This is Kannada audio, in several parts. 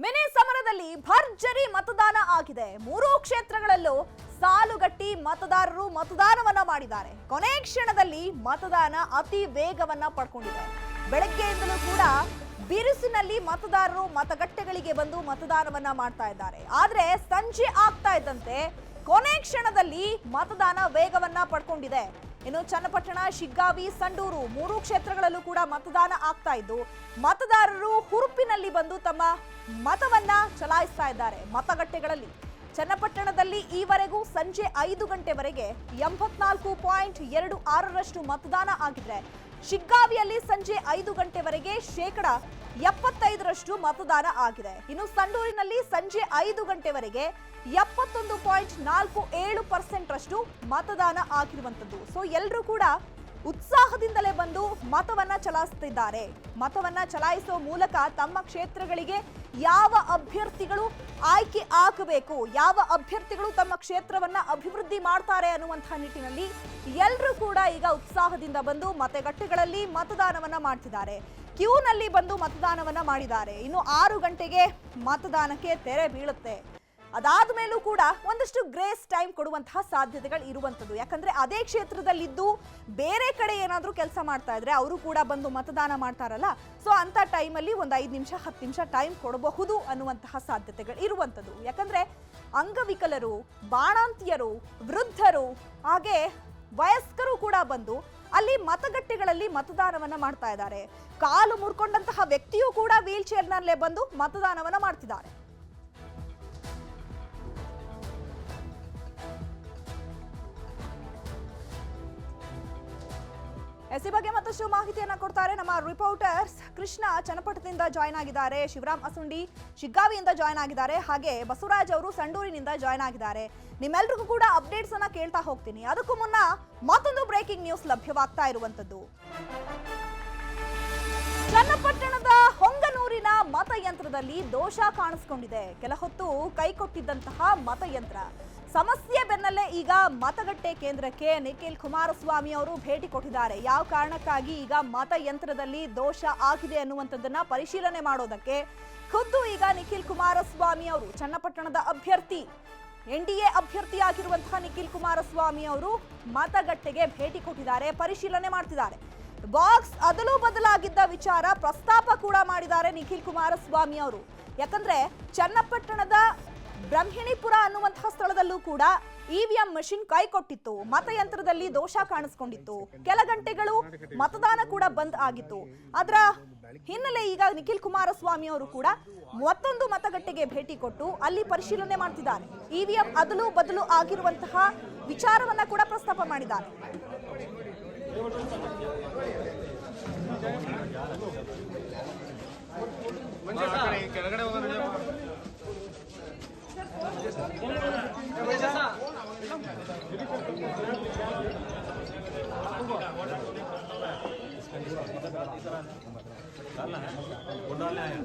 ಮಿನಿ ಸಮರದಲ್ಲಿ ಭರ್ಜರಿ ಮತದಾನ ಆಗಿದೆ. ಮೂರೂ ಕ್ಷೇತ್ರಗಳಲ್ಲೂ ಸಾಲುಗಟ್ಟಿ ಮತದಾರರು ಮತದಾನವನ್ನ ಮಾಡಿದ್ದಾರೆ. ಕೊನೆ ಕ್ಷಣದಲ್ಲಿ ಮತದಾನ ಅತಿ ವೇಗವನ್ನ ಪಡ್ಕೊಂಡಿದೆ. ಬೆಳಗ್ಗೆಯಿಂದಲೂ ಕೂಡ ಬಿರುಸಿನಲ್ಲಿ ಮತದಾರರು ಮತಗಟ್ಟೆಗಳಿಗೆ ಬಂದು ಮತದಾನವನ್ನ ಮಾಡ್ತಾ ಇದ್ದಾರೆ. ಆದ್ರೆ ಸಂಜೆ ಆಗ್ತಾ ಇದ್ದಂತೆ ಕೊನೆ ಕ್ಷಣದಲ್ಲಿ ಮತದಾನ ವೇಗವನ್ನ ಪಡ್ಕೊಂಡಿದೆ. ಇನ್ನು ಚನ್ನಪಟ್ಟಣ, ಶಿಗ್ಗಾವಿ, ಸಂಡೂರು ಮೂರು ಕ್ಷೇತ್ರಗಳಲ್ಲೂ ಕೂಡ ಮತದಾನ ಆಗ್ತಾ ಇದ್ದು, ಮತದಾರರು ಹುರುಪಿನಲ್ಲಿ ಬಂದು ತಮ್ಮ ಮತವನ್ನ ಚಲಾಯಿಸ್ತಾ ಇದ್ದಾರೆ. ಮತಗಟ್ಟೆಗಳಲ್ಲಿ ಚನ್ನಪಟ್ಟಣದಲ್ಲಿ ಈವರೆಗೂ ಸಂಜೆ ಐದು ಗಂಟೆವರೆಗೆ ಎಂಬತ್ನಾಲ್ಕು ಪಾಯಿಂಟ್ ಎರಡು ಆರರಷ್ಟು ಮತದಾನ ಆಗಿದೆ ಶಿಗ್ಗಾವಿಯಲ್ಲಿ ಸಂಜೆ ಐದು ಗಂಟೆವರೆಗೆ ಶೇಕಡ ಎಪ್ಪತ್ತೈದರಷ್ಟು ಮತದಾನ ಆಗಿದೆ. ಇನ್ನು ಸಂಡೂರಿನಲ್ಲಿ ಸಂಜೆ ಐದು ಗಂಟೆವರೆಗೆ ಎಪ್ಪತ್ತೊಂದು ಪಾಯಿಂಟ್ ನಾಲ್ಕು ಏಳು ಪರ್ಸೆಂಟ್ ರಷ್ಟು ಮತದಾನ ಆಗಿರುವಂತದ್ದು ಸೊ ಎಲ್ಲರೂ ಕೂಡ ಉತ್ಸಾಹದಿಂದಲೇ ಬಂದು ಮತವನ್ನ ಚಲಾಯಿಸುತ್ತಿದ್ದಾರೆ. ಮತವನ್ನ ಚಲಾಯಿಸುವ ಮೂಲಕ ತಮ್ಮ ಕ್ಷೇತ್ರಗಳಿಗೆ ಯಾವ ಅಭ್ಯರ್ಥಿಗಳು ಆಯ್ಕೆ ಆಗಬೇಕು, ಯಾವ ಅಭ್ಯರ್ಥಿಗಳು ತಮ್ಮ ಕ್ಷೇತ್ರವನ್ನ ಅಭಿವೃದ್ಧಿ ಮಾಡ್ತಾರೆ ಅನ್ನುವಂತಹ ನಿಟ್ಟಿನಲ್ಲಿ ಎಲ್ಲರೂ ಕೂಡ ಈಗ ಉತ್ಸಾಹದಿಂದ ಬಂದು ಮತಗಟ್ಟೆಗಳಲ್ಲಿ ಮತದಾನವನ್ನ ಮಾಡ್ತಿದ್ದಾರೆ. ಕ್ಯೂನಲ್ಲಿ ಬಂದು ಮತದಾನವನ್ನ ಮಾಡಿದ್ದಾರೆ. ಇನ್ನು ಆರು ಗಂಟೆಗೆ ಮತದಾನಕ್ಕೆ ತೆರೆ ಬೀಳುತ್ತೆ. ಅದಾದ ಮೇಲೂ ಕೂಡ ಒಂದಷ್ಟು ಗ್ರೇಸ್ ಟೈಮ್ ಕೊಡುವಂತಹ ಸಾಧ್ಯತೆಗಳು ಇರುವಂಥದ್ದು. ಯಾಕಂದ್ರೆ ಅದೇ ಕ್ಷೇತ್ರದಲ್ಲಿದ್ದು ಬೇರೆ ಕಡೆ ಏನಾದರೂ ಕೆಲಸ ಮಾಡ್ತಾ ಇದ್ರೆ ಅವರು ಕೂಡ ಬಂದು ಮತದಾನ ಮಾಡ್ತಾರಲ್ಲ. ಸೊ ಅಂತ ಟೈಮಲ್ಲಿ ಒಂದು ಐದು ನಿಮಿಷ, ಹತ್ತು ನಿಮಿಷ ಟೈಮ್ ಕೊಡಬಹುದು ಅನ್ನುವಂತಹ ಸಾಧ್ಯತೆಗಳು ಇರುವಂಥದ್ದು. ಯಾಕಂದ್ರೆ ಅಂಗವಿಕಲರು, ಬಾಣಾಂತಿಯರು, ವೃದ್ಧರು, ಹಾಗೆ ವಯಸ್ಕರು ಕೂಡ ಬಂದು ಅಲ್ಲಿ ಮತಗಟ್ಟೆಗಳಲ್ಲಿ ಮತದಾನವನ್ನ ಮಾಡ್ತಾ ಇದ್ದಾರೆ. ಕಾಲು ಮುರ್ಕೊಂಡಂತಹ ವ್ಯಕ್ತಿಯೂ ಕೂಡ ವೀಲ್ ಚೇರ್ನಲ್ಲೇ ಬಂದು ಮತದಾನವನ್ನ ಮಾಡ್ತಿದ್ದಾರೆ. ಎಸ್ ಬಗ್ಗೆ ಮತ್ತಷ್ಟು ಮಾಹಿತಿಯನ್ನು ಕೊಡ್ತಾರೆ ನಮ್ಮ ರಿಪೋರ್ಟರ್ಸ್ ಕೃಷ್ಣ ಚನ್ನಪಟ್ಟಣದಿಂದ ಜಾಯ್ನ್ ಆಗಿದ್ದಾರೆ. ಶಿವರಾಮ್ ಅಸುಂಡಿ ಶಿಗ್ಗಾವಿಯಿಂದ ಜಾಯ್ನ್ ಆಗಿದ್ದಾರೆ. ಹಾಗೆ ಬಸವರಾಜ್ ಅವರು ಸಂಡೂರಿನಿಂದ ಜಾಯ್ನ್ ಆಗಿದ್ದಾರೆ. ನಿಮ್ಮೆಲ್ರಿಗೂ ಕೂಡ ಅಪ್ಡೇಟ್ಸ್ ಅನ್ನ ಕೇಳ್ತಾ ಹೋಗ್ತೀನಿ. ಅದಕ್ಕೂ ಮುನ್ನ ಮತ್ತೊಂದು ಬ್ರೇಕಿಂಗ್ ನ್ಯೂಸ್ ಲಭ್ಯವಾಗ್ತಾ ಇರುವಂತದ್ದು ಚನ್ನಪಟ್ಟಣದ ಹೊಂಗನೂರಿನ ಮತಯಂತ್ರದಲ್ಲಿ ದೋಷ ಕಾಣಿಸ್ಕೊಂಡಿದೆ. ಕೆಲ ಹೊತ್ತು ಕೈಕೊಟ್ಟಿದ್ದಂತಹ ಮತಯಂತ್ರ. ಸಮಸ್ಯೆ ಬೆನ್ನಲ್ಲೇ ಈಗ ಮತಗಟ್ಟೆ ಕೇಂದ್ರಕ್ಕೆ ನಿಖಿಲ್ ಕುಮಾರಸ್ವಾಮಿ ಅವರು ಭೇಟಿ ಕೊಟ್ಟಿದ್ದಾರೆ. ಯಾವ ಕಾರಣಕ್ಕಾಗಿ ಈಗ ಮತಯಂತ್ರದಲ್ಲಿ ದೋಷ ಆಗಿದೆ ಅನ್ನುವಂಥದ್ದನ್ನ ಪರಿಶೀಲನೆ ಮಾಡೋದಕ್ಕೆ ಖುದ್ದು ಈಗ ನಿಖಿಲ್ ಕುಮಾರಸ್ವಾಮಿ ಅವರು, ಚನ್ನಪಟ್ಟಣದ ಅಭ್ಯರ್ಥಿ, ಎನ್ ಡಿ ಎ ಅಭ್ಯರ್ಥಿಯಾಗಿರುವಂತಹ ನಿಖಿಲ್ ಕುಮಾರಸ್ವಾಮಿ ಅವರು ಮತಗಟ್ಟೆಗೆ ಭೇಟಿ ಕೊಟ್ಟಿದ್ದಾರೆ, ಪರಿಶೀಲನೆ ಮಾಡ್ತಿದ್ದಾರೆ. ಬಾಕ್ಸ್ ಅದಲು ಬದಲಾಗಿದ್ದ ವಿಚಾರ ಪ್ರಸ್ತಾಪ ಕೂಡ ಮಾಡಿದ್ದಾರೆ ನಿಖಿಲ್ ಕುಮಾರಸ್ವಾಮಿ ಅವರು. ಯಾಕಂದ್ರೆ ಚನ್ನಪಟ್ಟಣದ ಬ್ರಹ್ಮಣಿಪುರ ಅನ್ನುವಂತಹ ಸ್ಥಳದಲ್ಲೂ ಕೂಡ ಇವಿಎಂ ಮಷಿನ್ ಕೈಕೊಟ್ಟಿತ್ತು ಮತಯಂತ್ರದಲ್ಲಿ ದೋಷ ಕಾಣಿಸ್ಕೊಂಡಿತ್ತು. ಕೆಲ ಗಂಟೆಗಳು ಮತದಾನ ಕೂಡ ಬಂದ್ ಆಗಿತ್ತು. ಅದರ ಹಿನ್ನೆಲೆ ಈಗ ನಿಖಿಲ್ ಕುಮಾರಸ್ವಾಮಿ ಅವರು ಕೂಡ ಮತ್ತೊಂದು ಮತಗಟ್ಟೆಗೆ ಭೇಟಿ ಕೊಟ್ಟು ಅಲ್ಲಿ ಪರಿಶೀಲನೆ ಮಾಡ್ತಿದ್ದಾರೆ. ಇವಿಎಂ ಅದಲು ಬದಲು ಆಗಿರುವಂತಹ ವಿಚಾರವನ್ನ ಕೂಡ ಪ್ರಸ್ತಾಪ ಮಾಡಿದ್ದಾರೆ.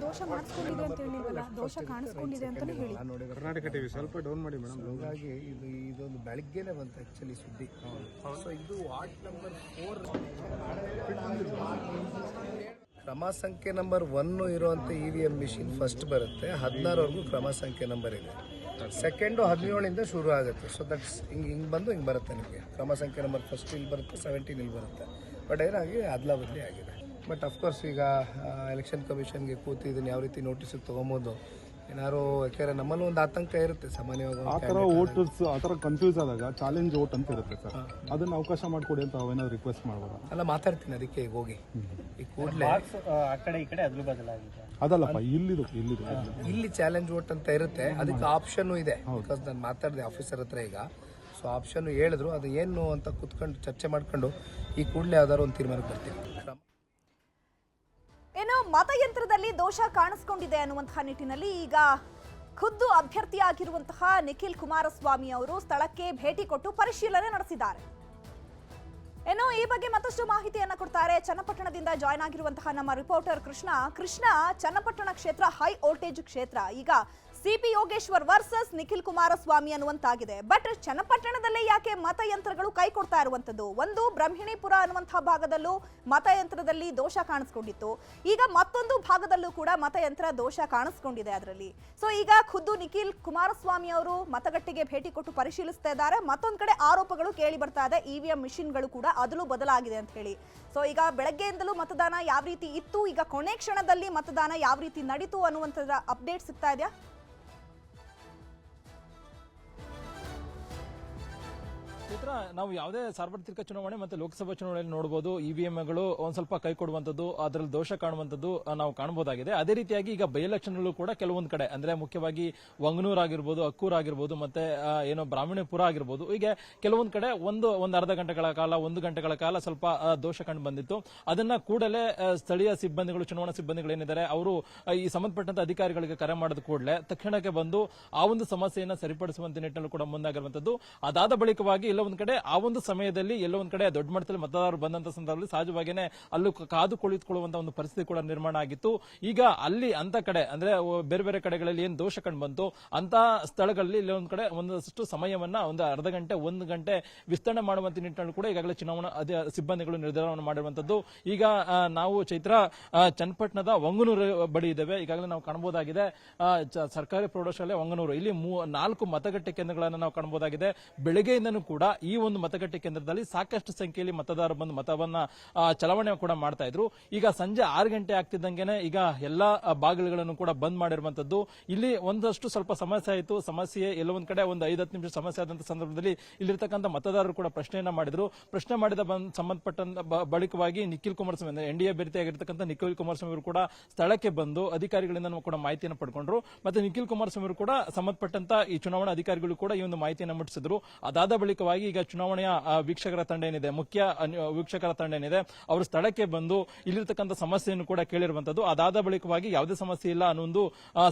ದೋಷ ಮಾಡಿಸ್ಕೊಂಡಿದೆ ಅಂತ ಹೇಳಿಲ್ವಲ್ಲ ದೋಷ ಕಾಣಿಸ್ಕೊಂಡಿದೆ ಅಂತಾನೆ ಹೇಳಿ. ಕರ್ನಾಟಕ ಟಿವಿ ಸ್ವಲ್ಪ ಡೌನ್ ಮಾಡಿ ಮೇಡಮ್ ಹಾಗಾಗಿ ಇದು ಇದೊಂದು ಬೆಳಗ್ಗೆನೆ ಬಂತು ಆಕ್ಚುಲಿ ಸುದ್ದಿ. ಸೊ ಇದು ವಾರ್ಡ್ ನಂಬರ್ ಫೋರ್ ಕ್ರಮ ಸಂಖ್ಯೆ ನಂಬರ್ ಒನ್ ಇರುವಂತ E V M machine first ಬರುತ್ತೆ. ಹದಿನಾರವರೆಗೂ ಕ್ರಮ ಸಂಖ್ಯೆ ನಂಬರ್ ಇದೆ. ಸೆಕೆಂಡು ಹದಿನೇಳಿಂದ ಶುರು ಆಗುತ್ತೆ. ಸೊ ದಟ್ಸ್ ಹಿಂಗೆ ಹಿಂಗೆ ಬಂದು ಹಿಂಗೆ ಬರುತ್ತೆ ನಿಮಗೆ. ಕ್ರಮ ಸಂಖ್ಯೆ ನಂಬರ್ ಫಸ್ಟ್ ಇಲ್ಲಿ ಬರುತ್ತೆ ಸೆವೆಂಟೀನ್ ಇಲ್ಲಿ ಬರುತ್ತೆ. ಬಟ್ ಏನಾಗಿ ಅದ್ಲ ಬದಲಿ ಆಗಿದೆ. ಬಟ್ ಅಫ್ಕೋರ್ಸ್ ಈಗ ಎಲೆಕ್ಷನ್ ಕಮಿಷನ್ಗೆ ಕೂತು ಇದನ್ನು ಯಾವ ರೀತಿ ನೋಟಿಸಿಗೆ ತೊಗೊಬೋದು ಏನಾದ್ರು ಯಾಕೆಂದ್ರೆ ನಮ್ಮಲ್ಲೂ ಒಂದು ಆತಂಕ ಇರುತ್ತೆ. ಸಾಮಾನ್ಯವಾಗಿ ಆ ಥರ ವೋಟರ್ಸ್ ಆ ಥರ ಕನ್ಫ್ಯೂಸ್ ಆದಾಗ ಚಾಲೆಂಜ್ ವೋಟ್ ಅಂತ ಇರುತ್ತೆ ಸರ್. ಅದನ್ನ ಅವಕಾಶ ಮಾಡಿಕೊಡಿ ಅಂತ ಅವೇನಾದ್ರು ರಿಕ್ವೆಸ್ಟ್ ಮಾಡ್ಬೋದಾ? ಅಲ್ಲ ಮಾತಾಡ್ತೀನಿ ಅದಕ್ಕೆ ಈಗ ಹೋಗಿ. ಈ ಕೂಡಲೇ ಆ ಕಡೆ ಈ ಕಡೆ ಅದ್ರ ಬದಲಾಗಿದೆ. ಅದಲ್ಲಪ್ಪ ಇಲ್ಲಿದು ಇಲ್ಲಿದು. ಇಲ್ಲಿ ಚಾಲೆಂಜ್ ವೋಟ್ ಅಂತ ಇರುತ್ತೆ. ಅದಕ್ಕೆ ಆಪ್ಷನ್ ಇದೆ. ಬಿಕಾಸ್ ನಾನು ಮಾತಾಡಿದೆ ಆಫೀಸರ್ ಹತ್ರ ಈಗ. ಸೊ ಆಪ್ಷನ್ ಹೇಳಿದ್ರು. ಅದು ಏನು ಅಂತ ಕುತ್ಕೊಂಡು ಚರ್ಚೆ ಮಾಡ್ಕೊಂಡು ಈ ಕೂಡಲೇ ಯಾವ್ದಾದ್ರು ಒಂದು ತೀರ್ಮಾನಕ್ಕೆ ಬರ್ತೀವಿ ಏನೋ ಏನು ಮತಯಂತ್ರದಲ್ಲಿ ದೋಷ ಕಾಣಿಸ್ಕೊಂಡಿದೆ ಅನ್ನುವಂತಹ ನಿಟ್ಟಿನಲ್ಲಿ ಈಗ ಖುದ್ದು ಅಭ್ಯರ್ಥಿಯಾಗಿರುವಂತಹ ನಿಖಿಲ್ ಕುಮಾರಸ್ವಾಮಿ ಅವರು ಸ್ಥಳಕ್ಕೆ ಭೇಟಿ ಕೊಟ್ಟು ಪರಿಶೀಲನೆ ನಡೆಸಿದ್ದಾರೆ. ಏನು ಈ ಬಗ್ಗೆ ಮತ್ತಷ್ಟು ಮಾಹಿತಿಯನ್ನ ಕೊಡ್ತಾರೆ. ಚನ್ನಪಟ್ಟಣದಿಂದ ಜಾಯ್ನ್ ಆಗಿರುವಂತಹ ನಮ್ಮ ರಿಪೋರ್ಟರ್ ಕೃಷ್ಣ. ಕೃಷ್ಣ, ಚನ್ನಪಟ್ಟಣ ಕ್ಷೇತ್ರ ಹೈ ವೋಲ್ಟೇಜ್ ಕ್ಷೇತ್ರ. ಈಗ ಸಿಪಿ ಯೋಗೇಶ್ವರ್ ವರ್ಸಸ್ ನಿಖಿಲ್ ಕುಮಾರಸ್ವಾಮಿ ಅನ್ನುವಂತಾಗಿದೆ. ಬಟ್ ಚನ್ನಪಟ್ಟಣದಲ್ಲೇ ಯಾಕೆ ಮತಯಂತ್ರಗಳು ಕೈ ಕೊಡ್ತಾ ಇರುವಂತದ್ದು ಒಂದು, ಬ್ರಹ್ಮಿಣಿಪುರ ಅನ್ನುವಂತಹ ಭಾಗದಲ್ಲೂ ಮತಯಂತ್ರದಲ್ಲಿ ದೋಷ ಕಾಣಿಸ್ಕೊಂಡಿತ್ತು. ಈಗ ಮತ್ತೊಂದು ಭಾಗದಲ್ಲೂ ಕೂಡ ಮತಯಂತ್ರ ದೋಷ ಕಾಣಿಸ್ಕೊಂಡಿದೆ ಅದರಲ್ಲಿ. ಸೊ ಈಗ ಖುದ್ದು ನಿಖಿಲ್ ಕುಮಾರಸ್ವಾಮಿ ಅವರು ಮತಗಟ್ಟೆಗೆ ಭೇಟಿ ಕೊಟ್ಟು ಪರಿಶೀಲಿಸ್ತಾ ಇದ್ದಾರೆ. ಮತ್ತೊಂದು ಕಡೆ ಆರೋಪಗಳು ಕೇಳಿ ಬರ್ತಾ ಇದೆ. ಇವಿಎಂ ಮಿಷಿನ್ಗಳು ಕೂಡ ಅದಲು ಬದಲಾಗಿದೆ ಅಂತ ಹೇಳಿ. ಸೊ ಈಗ ಬೆಳಗ್ಗೆಯಿಂದಲೂ ಮತದಾನ ಯಾವ ರೀತಿ ಇತ್ತು? ಈಗ ಕೊನೆ ಕ್ಷಣದಲ್ಲಿ ಮತದಾನ ಯಾವ ರೀತಿ ನಡೀತು ಅನ್ನುವಂಥದ್ರ ಅಪ್ಡೇಟ್ ಸಿಗ್ತಾ ಇದೆಯಾ? ಚಿತ್ರ ನಾವು ಯಾವುದೇ ಸಾರ್ವತ್ರಿಕ ಚುನಾವಣೆ ಮತ್ತೆ ಲೋಕಸಭಾ ಚುನಾವಣೆಯಲ್ಲಿ ನೋಡಬಹುದು ಇವಿಎಂಗಳು ಒಂದ್ ಸ್ವಲ್ಪ ಕೈ ಕೊಡುವಂತದ್ದು ಅದರಲ್ಲಿ ದೋಷ ಕಾಣುವಂತದ್ದು ನಾವು ಕಾಣಬಹುದಾಗಿದೆ. ಅದೇ ರೀತಿಯಾಗಿ ಈಗ ಬೈ ಎಲೆಕ್ಷನ್ಗಳು ಕೂಡ ಕೆಲವೊಂದು ಕಡೆ, ಅಂದ್ರೆ ಮುಖ್ಯವಾಗಿ ವಂಗನೂರ್ ಆಗಿರ್ಬೋದು, ಅಕ್ಕೂರ್ ಆಗಿರ್ಬೋದು, ಮತ್ತೆ ಏನೋ ಬ್ರಾಹ್ಮಣಪುರ ಆಗಿರ್ಬೋದು. ಹೀಗೆ ಕೆಲವೊಂದು ಕಡೆ ಒಂದು ಒಂದು ಅರ್ಧ ಗಂಟೆಗಳ ಕಾಲ, ಒಂದು ಗಂಟೆಗಳ ಕಾಲ ಸ್ವಲ್ಪ ದೋಷ ಕಂಡು ಬಂದಿತ್ತು. ಅದನ್ನ ಕೂಡಲೇ ಸ್ಥಳೀಯ ಸಿಬ್ಬಂದಿಗಳು, ಚುನಾವಣಾ ಸಿಬ್ಬಂದಿಗಳು ಏನಿದ್ದಾರೆ, ಅವರು ಈ ಸಂಬಂಧಪಟ್ಟಂತ ಅಧಿಕಾರಿಗಳಿಗೆ ಕರೆ ಮಾಡಿದ ಕೂಡಲೇ ತಕ್ಷಣಕ್ಕೆ ಬಂದು ಆ ಒಂದು ಸಮಸ್ಯೆಯನ್ನು ಸರಿಪಡಿಸುವಂತ ನಿಟ್ಟಿನಲ್ಲಿ ಕೂಡ ಮುಂದಾಗಿರುವಂತದ್ದು ಅದಾದ ಬಳಿಕವಾಗಿ ಎಲ್ಲ ಒಂದ್ ಕಡೆ, ಆ ಒಂದು ಸಮಯದಲ್ಲಿ ಎಲ್ಲೋ ಒಂದ್ ಕಡೆ ದೊಡ್ಡ ಮಟ್ಟದಲ್ಲಿ ಮತದಾರರು ಬಂದಂತ ಸಂದರ್ಭದಲ್ಲಿ ಸಹಜವಾಗಿಯೇ ಅಲ್ಲೂ ಕಾದು ಕುಳಿತುಕೊಳ್ಳುವಂತ ಒಂದು ಪರಿಸ್ಥಿತಿ ಕೂಡ ನಿರ್ಮಾಣ ಆಗಿತ್ತು. ಈಗ ಅಲ್ಲಿ ಅಂತ ಕಡೆ, ಅಂದ್ರೆ ಬೇರೆ ಬೇರೆ ಕಡೆಗಳಲ್ಲಿ ಏನ್ ದೋಷ ಕಂಡು ಬಂತು, ಅಂತ ಸ್ಥಳಗಳಲ್ಲಿ ಇಲ್ಲಿ ಕಡೆ ಒಂದಷ್ಟು ಸಮಯವನ್ನ ಒಂದು ಅರ್ಧ ಗಂಟೆ, ಒಂದು ಗಂಟೆ ವಿಸ್ತರಣೆ ಮಾಡುವಂತ ನಿಟ್ಟಿನಲ್ಲಿ ಕೂಡ ಈಗಾಗಲೇ ಚುನಾವಣಾ ಸಿಬ್ಬಂದಿಗಳು ನಿರ್ಧಾರವನ್ನು ಮಾಡಿರುವಂತದ್ದು. ಈಗ ನಾವು ಚೈತ್ರ ಚನ್ನಪಟ್ಟಣದ ವಂಗನೂರು ಬಳಿ ಇದ್ದೇವೆ. ಈಗಾಗಲೇ ನಾವು ಕಾಣಬಹುದಾಗಿದೆ. ಸರ್ಕಾರಿ ಪ್ರೌಢಶಾಲೆ ವಂಗನೂರು. ಇಲ್ಲಿ ನಾಲ್ಕು ಮತಗಟ್ಟೆ ಕೇಂದ್ರಗಳನ್ನು ನಾವು ಕಾಣಬಹುದಾಗಿದೆ. ಬೆಳಗ್ಗೆಯಿಂದನೂ ಕೂಡ ಈ ಒಂದು ಮತಗಟ್ಟೆ ಕೇಂದ್ರದಲ್ಲಿ ಸಾಕಷ್ಟು ಸಂಖ್ಯೆಯಲ್ಲಿ ಮತದಾರರು ಬಂದು ಮತವನ್ನ ಚಲಾವಣೆ ಕೂಡ ಮಾಡ್ತಾ ಇದ್ರು. ಈಗ ಸಂಜೆ ಆರು ಗಂಟೆ ಆಗ್ತಿದ್ದಂಗೆನೆ ಈಗ ಎಲ್ಲಾ ಬಾಗಿಲುಗಳನ್ನು ಕೂಡ ಬಂದ್ ಮಾಡಿರುವಂತದ್ದು. ಇಲ್ಲಿ ಒಂದಷ್ಟು ಸ್ವಲ್ಪ ಸಮಸ್ಯೆ ಆಯಿತು. ಸಮಸ್ಯೆ ಎಲ್ಲ ಒಂದ್ ಕಡೆ ಒಂದು ಐದತ್ತು ನಿಮಿಷ ಸಮಸ್ಯೆ ಆದಂತ ಸಂದರ್ಭದಲ್ಲಿ ಇಲ್ಲಿರ್ತಕ್ಕಂಥ ಮತದಾರರು ಕೂಡ ಪ್ರಶ್ನೆಯನ್ನ ಮಾಡಿದ್ರು. ಪ್ರಶ್ನೆ ಮಾಡಿದ ಸಂಬಂಧಪಟ್ಟ ಬಳಿಕವಾಗಿ ನಿಖಿಲ್ ಕುಮಾರಸ್ವಾಮಿ ಅಂದ್ರೆ N D A Nikhil Kumaraswamy ಅವರು ಕೂಡ ಸ್ಥಳಕ್ಕೆ ಬಂದು ಅಧಿಕಾರಿಗಳಿಂದ ಕೂಡ ಮಾಹಿತಿಯನ್ನು ಪಡ್ಕೊಂಡ್ರು. ಮತ್ತೆ ನಿಖಿಲ್ ಕುಮಾರಸ್ವಾಮಿ ಅವರು ಕೂಡ ಸಂಬಂಧಪಟ್ಟಂತ ಈ ಚುನಾವಣಾ ಅಧಿಕಾರಿಗಳು ಕೂಡ ಈ ಒಂದು ಮಾಹಿತಿಯನ್ನು ಮುಟ್ಟಿಸಿದ್ರು. ಅದಾದ ಬಳಿಕವಾಗಿ ಈಗ ಚುನಾವಣೆಯ ವೀಕ್ಷಕರ ತಂಡ ಏನಿದೆ, ಮುಖ್ಯ ವೀಕ್ಷಕರ ತಂಡ ಏನಿದೆ, ಅವರು ಸ್ಥಳಕ್ಕೆ ಬಂದು ಇಲ್ಲಿರ್ತಕ್ಕಂಥ ಸಮಸ್ಯೆಯನ್ನು ಕೂಡ ಕೇಳಿರುವಂತದ್ದು ಅದಾದ ಬಳಿಕವಾಗಿ ಯಾವುದೇ ಸಮಸ್ಯೆ ಇಲ್ಲ ಅನ್ನೋ ಒಂದು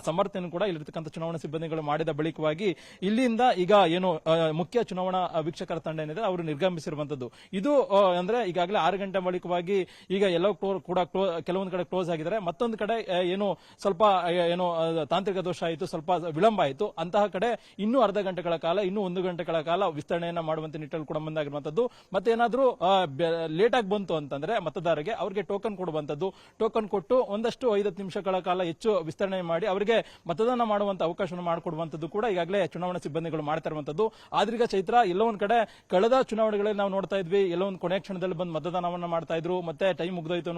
ಸಮರ್ಥನೆಯನ್ನು ಕೂಡ ಇಲ್ಲಿರ್ತಕ್ಕಂಥ ಚುನಾವಣಾ ಸಿಬ್ಬಂದಿಗಳು ಮಾಡಿದ ಬಳಿಕವಾಗಿ ಇಲ್ಲಿಂದ ಈಗ ಏನು ಮುಖ್ಯ ಚುನಾವಣಾ ವೀಕ್ಷಕರ ತಂಡ ಏನಿದೆ, ಅವರು ನಿರ್ಗಮಿಸಿರುವಂತದ್ದು ಇದು ಅಂದ್ರೆ ಈಗಾಗಲೇ ಆರು ಗಂಟೆ ಬಳಿಕವಾಗಿ ಈಗ ಎಲ್ಲ ಕೂಡ ಕ್ಲೋ- ಕೆಲವೊಂದು ಕಡೆ ಕ್ಲೋಸ್ ಆಗಿದ್ದಾರೆ. ಮತ್ತೊಂದು ಕಡೆ ಏನು ಸ್ವಲ್ಪ ಏನು ತಾಂತ್ರಿಕ ದೋಷ ಆಯಿತು, ಸ್ವಲ್ಪ ವಿಳಂಬ ಆಯಿತು. ಅಂತಹ ಕಡೆ ಇನ್ನೂ ಅರ್ಧ ಗಂಟೆಗಳ ಕಾಲ, ಇನ್ನೂ ಒಂದು ಗಂಟೆಗಳ ಕಾಲ ವಿಸ್ತರಣೆಯನ್ನ ಮಾಡುವಂತ ನಿಟ್ಟಲ್ಲಿ ಕೂಡ ಮುಂದಾಗಿರುವಂತದ್ದು. ಮತ್ತೆ ಏನಾದರೂ ಲೇಟ್ ಆಗಿ ಬಂತು ಅಂತಂದ್ರೆ ಮತದಾರರಿಗೆ ಅವರಿಗೆ ಟೋಕನ್ ಕೊಡುವಂತದ್ದು. ಟೋಕನ್ ಕೊಟ್ಟು ಒಂದಷ್ಟು ಐದತ್ತು ನಿಮಿಷಗಳ ಕಾಲ ಹೆಚ್ಚು ವಿಸ್ತರಣೆ ಮಾಡಿ ಅವರಿಗೆ ಮತದಾನ ಮಾಡುವಂತ ಅವಕಾಶವನ್ನು ಮಾಡಿಕೊಡುವಂತದ್ದು ಕೂಡ ಈಗಾಗಲೇ ಚುನಾವಣಾ ಸಿಬ್ಬಂದಿಗಳು ಮಾಡ್ತಾ ಇರುವಂತದ್ದು. ಆದ್ರೀಗ ಚೈತ್ರ, ಎಲ್ಲೋ ಒಂದ್ ಕಡೆ ಕಳೆದ ಚುನಾವಣೆಗಳಲ್ಲಿ ನಾವು ನೋಡ್ತಾ ಇದ್ವಿ, ಎಲ್ಲೋ ಒಂದು ಕೊನೆ ಕ್ಷಣದಲ್ಲಿ ಬಂದು ಮತದಾನವನ್ನು ಮಾಡ್ತಾ ಇದ್ರು. ಮತ್ತೆ ಟೈಮ್ ಮುಗ್ದೋಯ್ತು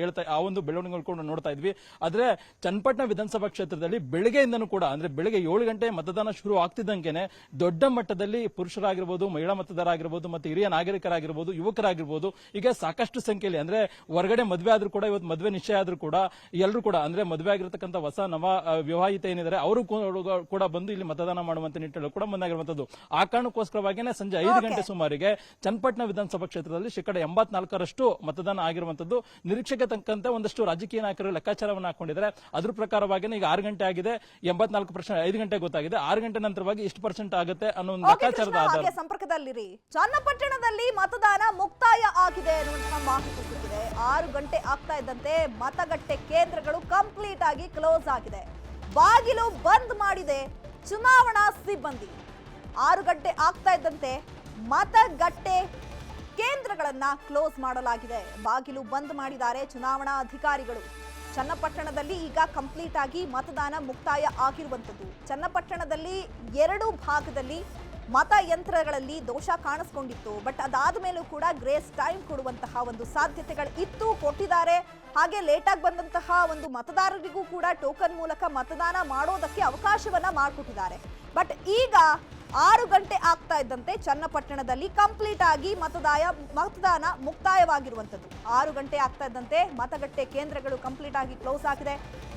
ಹೇಳ್ತಾ, ಆ ಒಂದು ಬೆಳವಣಿಗೆಗಳು ಕೂಡ ನೋಡ್ತಾ ಇದ್ವಿ. ಆದ್ರೆ ಚನ್ನಪಟ್ಟಣ ವಿಧಾನಸಭಾ ಕ್ಷೇತ್ರದಲ್ಲಿ ಬೆಳಗ್ಗೆಯಿಂದನೂ ಕೂಡ, ಅಂದ್ರೆ ಬೆಳಗ್ಗೆ ಏಳು ಗಂಟೆ ಮತದಾನ ಶುರು ಆಗ್ತಿದ್ದಂಗೆನೆ ದೊಡ್ಡ ಮಟ್ಟದಲ್ಲಿ ಪುರುಷರಾಗಿರ್ಬೋದು ಮಹಿಳಾ ಮತದಾರ ಆಗಿರ್ಬೋದು ಮತ್ತೆ ಹಿರಿಯ ನಾಗರಿಕರಾಗಿರ್ಬೋದು ಯುವಕರಾಗಿರ್ಬೋದು ಈಗ ಸಾಕಷ್ಟು ಸಂಖ್ಯೆಯಲ್ಲಿ ಅಂದ್ರೆ ಹೊರಗಡೆ ಮದುವೆ ಆದ್ರೂ ಕೂಡ ಇವತ್ತು ಮದುವೆ ನಿಶ್ಚಯ ಆದ್ರೂ ಕೂಡ ಎಲ್ಲರೂ ಕೂಡ ಅಂದ್ರೆ ಮದುವೆ ಆಗಿರತಕ್ಕಂಥ ಹೊಸ ನವ ವಿವಾಹಿತ ಏನಿದ್ದಾರೆ ಅವರು ಕೂಡ ಬಂದು ಇಲ್ಲಿ ಮತದಾನ ಮಾಡುವಂತ ನಿಟ್ಟಿನಲ್ಲಿ ಕೂಡ ಮುಂದಾಗಿರುವಂತದ್ದು ಆ ಕಾರಣಕ್ಕೋಸ್ಕರವಾಗಿನೇ ಸಂಜೆ ಐದು ಗಂಟೆ ಸುಮಾರಿಗೆ ಚನ್ನಪಟ್ಟಣ ವಿಧಾನಸಭಾ ಕ್ಷೇತ್ರದಲ್ಲಿ ಶೇಕಡ ಎಂಬತ್ನಾಲ್ಕರಷ್ಟು ಮತದಾನ ಆಗಿರುವಂತದ್ದು ನಿರೀಕ್ಷೆಗೆ ತಕ್ಕಂತೆ ಒಂದಷ್ಟು ರಾಜಕೀಯ ನಾಯಕರು ಲೆಕ್ಕಾಚಾರವನ್ನು ಹಾಕೊಂಡಿದ್ದಾರೆ. ಅದ್ರ ಪ್ರಕಾರವಾಗಿನೇ ಈಗ ಆರು ಗಂಟೆ ಆಗಿದೆ. ಎಂಬತ್ನಾಲ್ಕು ಪರ್ಸೆಂಟ್ ಐದು ಗಂಟೆ ಗೊತ್ತಾಗಿದೆ. ಆರು ಗಂಟೆ ನಂತರವಾಗಿ ಇಷ್ಟು ಪರ್ಸೆಂಟ್ ಆಗುತ್ತೆ ಅನ್ನೋ ಒಂದು ಲೆಕ್ಕಾಚಾರದ ಆಧಾರ. ಸಂಪರ್ಕದಲ್ಲಿರಿ. ಚನ್ನಪಟ್ಟಣದಲ್ಲಿ ಮತದಾನ ಮುಕ್ತಾಯ ಆಗಿದೆ ಅನ್ನುವಂತಹ ಮಾಹಿತಿ ಸಿಕ್ಕಿದೆ. ಆರು ಗಂಟೆ ಆಗ್ತಾ ಇದ್ದಂತೆ ಮತಗಟ್ಟೆ ಕೇಂದ್ರಗಳು ಕಂಪ್ಲೀಟ್ ಆಗಿ ಕ್ಲೋಸ್ ಆಗಿದೆ. ಬಾಗಿಲು ಬಂದ್ ಮಾಡಿದೆ ಚುನಾವಣಾ ಸಿಬ್ಬಂದಿ. ಆರು ಗಂಟೆ ಆಗ್ತಾ ಇದ್ದಂತೆ ಮತಗಟ್ಟೆ ಕೇಂದ್ರಗಳನ್ನ ಕ್ಲೋಸ್ ಮಾಡಲಾಗಿದೆ. ಬಾಗಿಲು ಬಂದ್ ಮಾಡಿದ್ದಾರೆ ಚುನಾವಣಾ ಅಧಿಕಾರಿಗಳು. ಚನ್ನಪಟ್ಟಣದಲ್ಲಿ ಈಗ ಕಂಪ್ಲೀಟ್ ಆಗಿ ಮತದಾನ ಮುಕ್ತಾಯ ಆಗಿರುವಂಥದ್ದು. ಚನ್ನಪಟ್ಟಣದಲ್ಲಿ ಎರಡು ಭಾಗದಲ್ಲಿ ಮತಯಂತ್ರಗಳಲ್ಲಿ ದೋಷ ಕಾಣಿಸ್ಕೊಂಡಿತ್ತು. ಬಟ್ ಅದಾದ ಮೇಲೂ ಕೂಡ ಗ್ರೇಸ್ ಟೈಮ್ ಕೊಡುವಂತಹ ಒಂದು ಸಾಧ್ಯತೆಗಳು ಇತ್ತು, ಕೊಟ್ಟಿದ್ದಾರೆ. ಹಾಗೆ ಲೇಟಾಗಿ ಬಂದಂತಹ ಒಂದು ಮತದಾರರಿಗೂ ಕೂಡ ಟೋಕನ್ ಮೂಲಕ ಮತದಾನ ಮಾಡೋದಕ್ಕೆ ಅವಕಾಶವನ್ನ ಮಾಡಿಕೊಟ್ಟಿದ್ದಾರೆ. ಬಟ್ ಈಗ ಆರು ಗಂಟೆ ಆಗ್ತಾ ಇದ್ದಂತೆ ಚನ್ನಪಟ್ಟಣದಲ್ಲಿ ಕಂಪ್ಲೀಟ್ ಆಗಿ ಮತದಾಯ, ಮತದಾನ ಮುಕ್ತಾಯವಾಗಿರುವಂಥದ್ದು. ಆರು ಗಂಟೆ ಆಗ್ತಾ ಇದ್ದಂತೆ ಮತಗಟ್ಟೆ ಕೇಂದ್ರಗಳು ಕಂಪ್ಲೀಟ್ ಆಗಿ ಕ್ಲೋಸ್ ಆಗಿದೆ.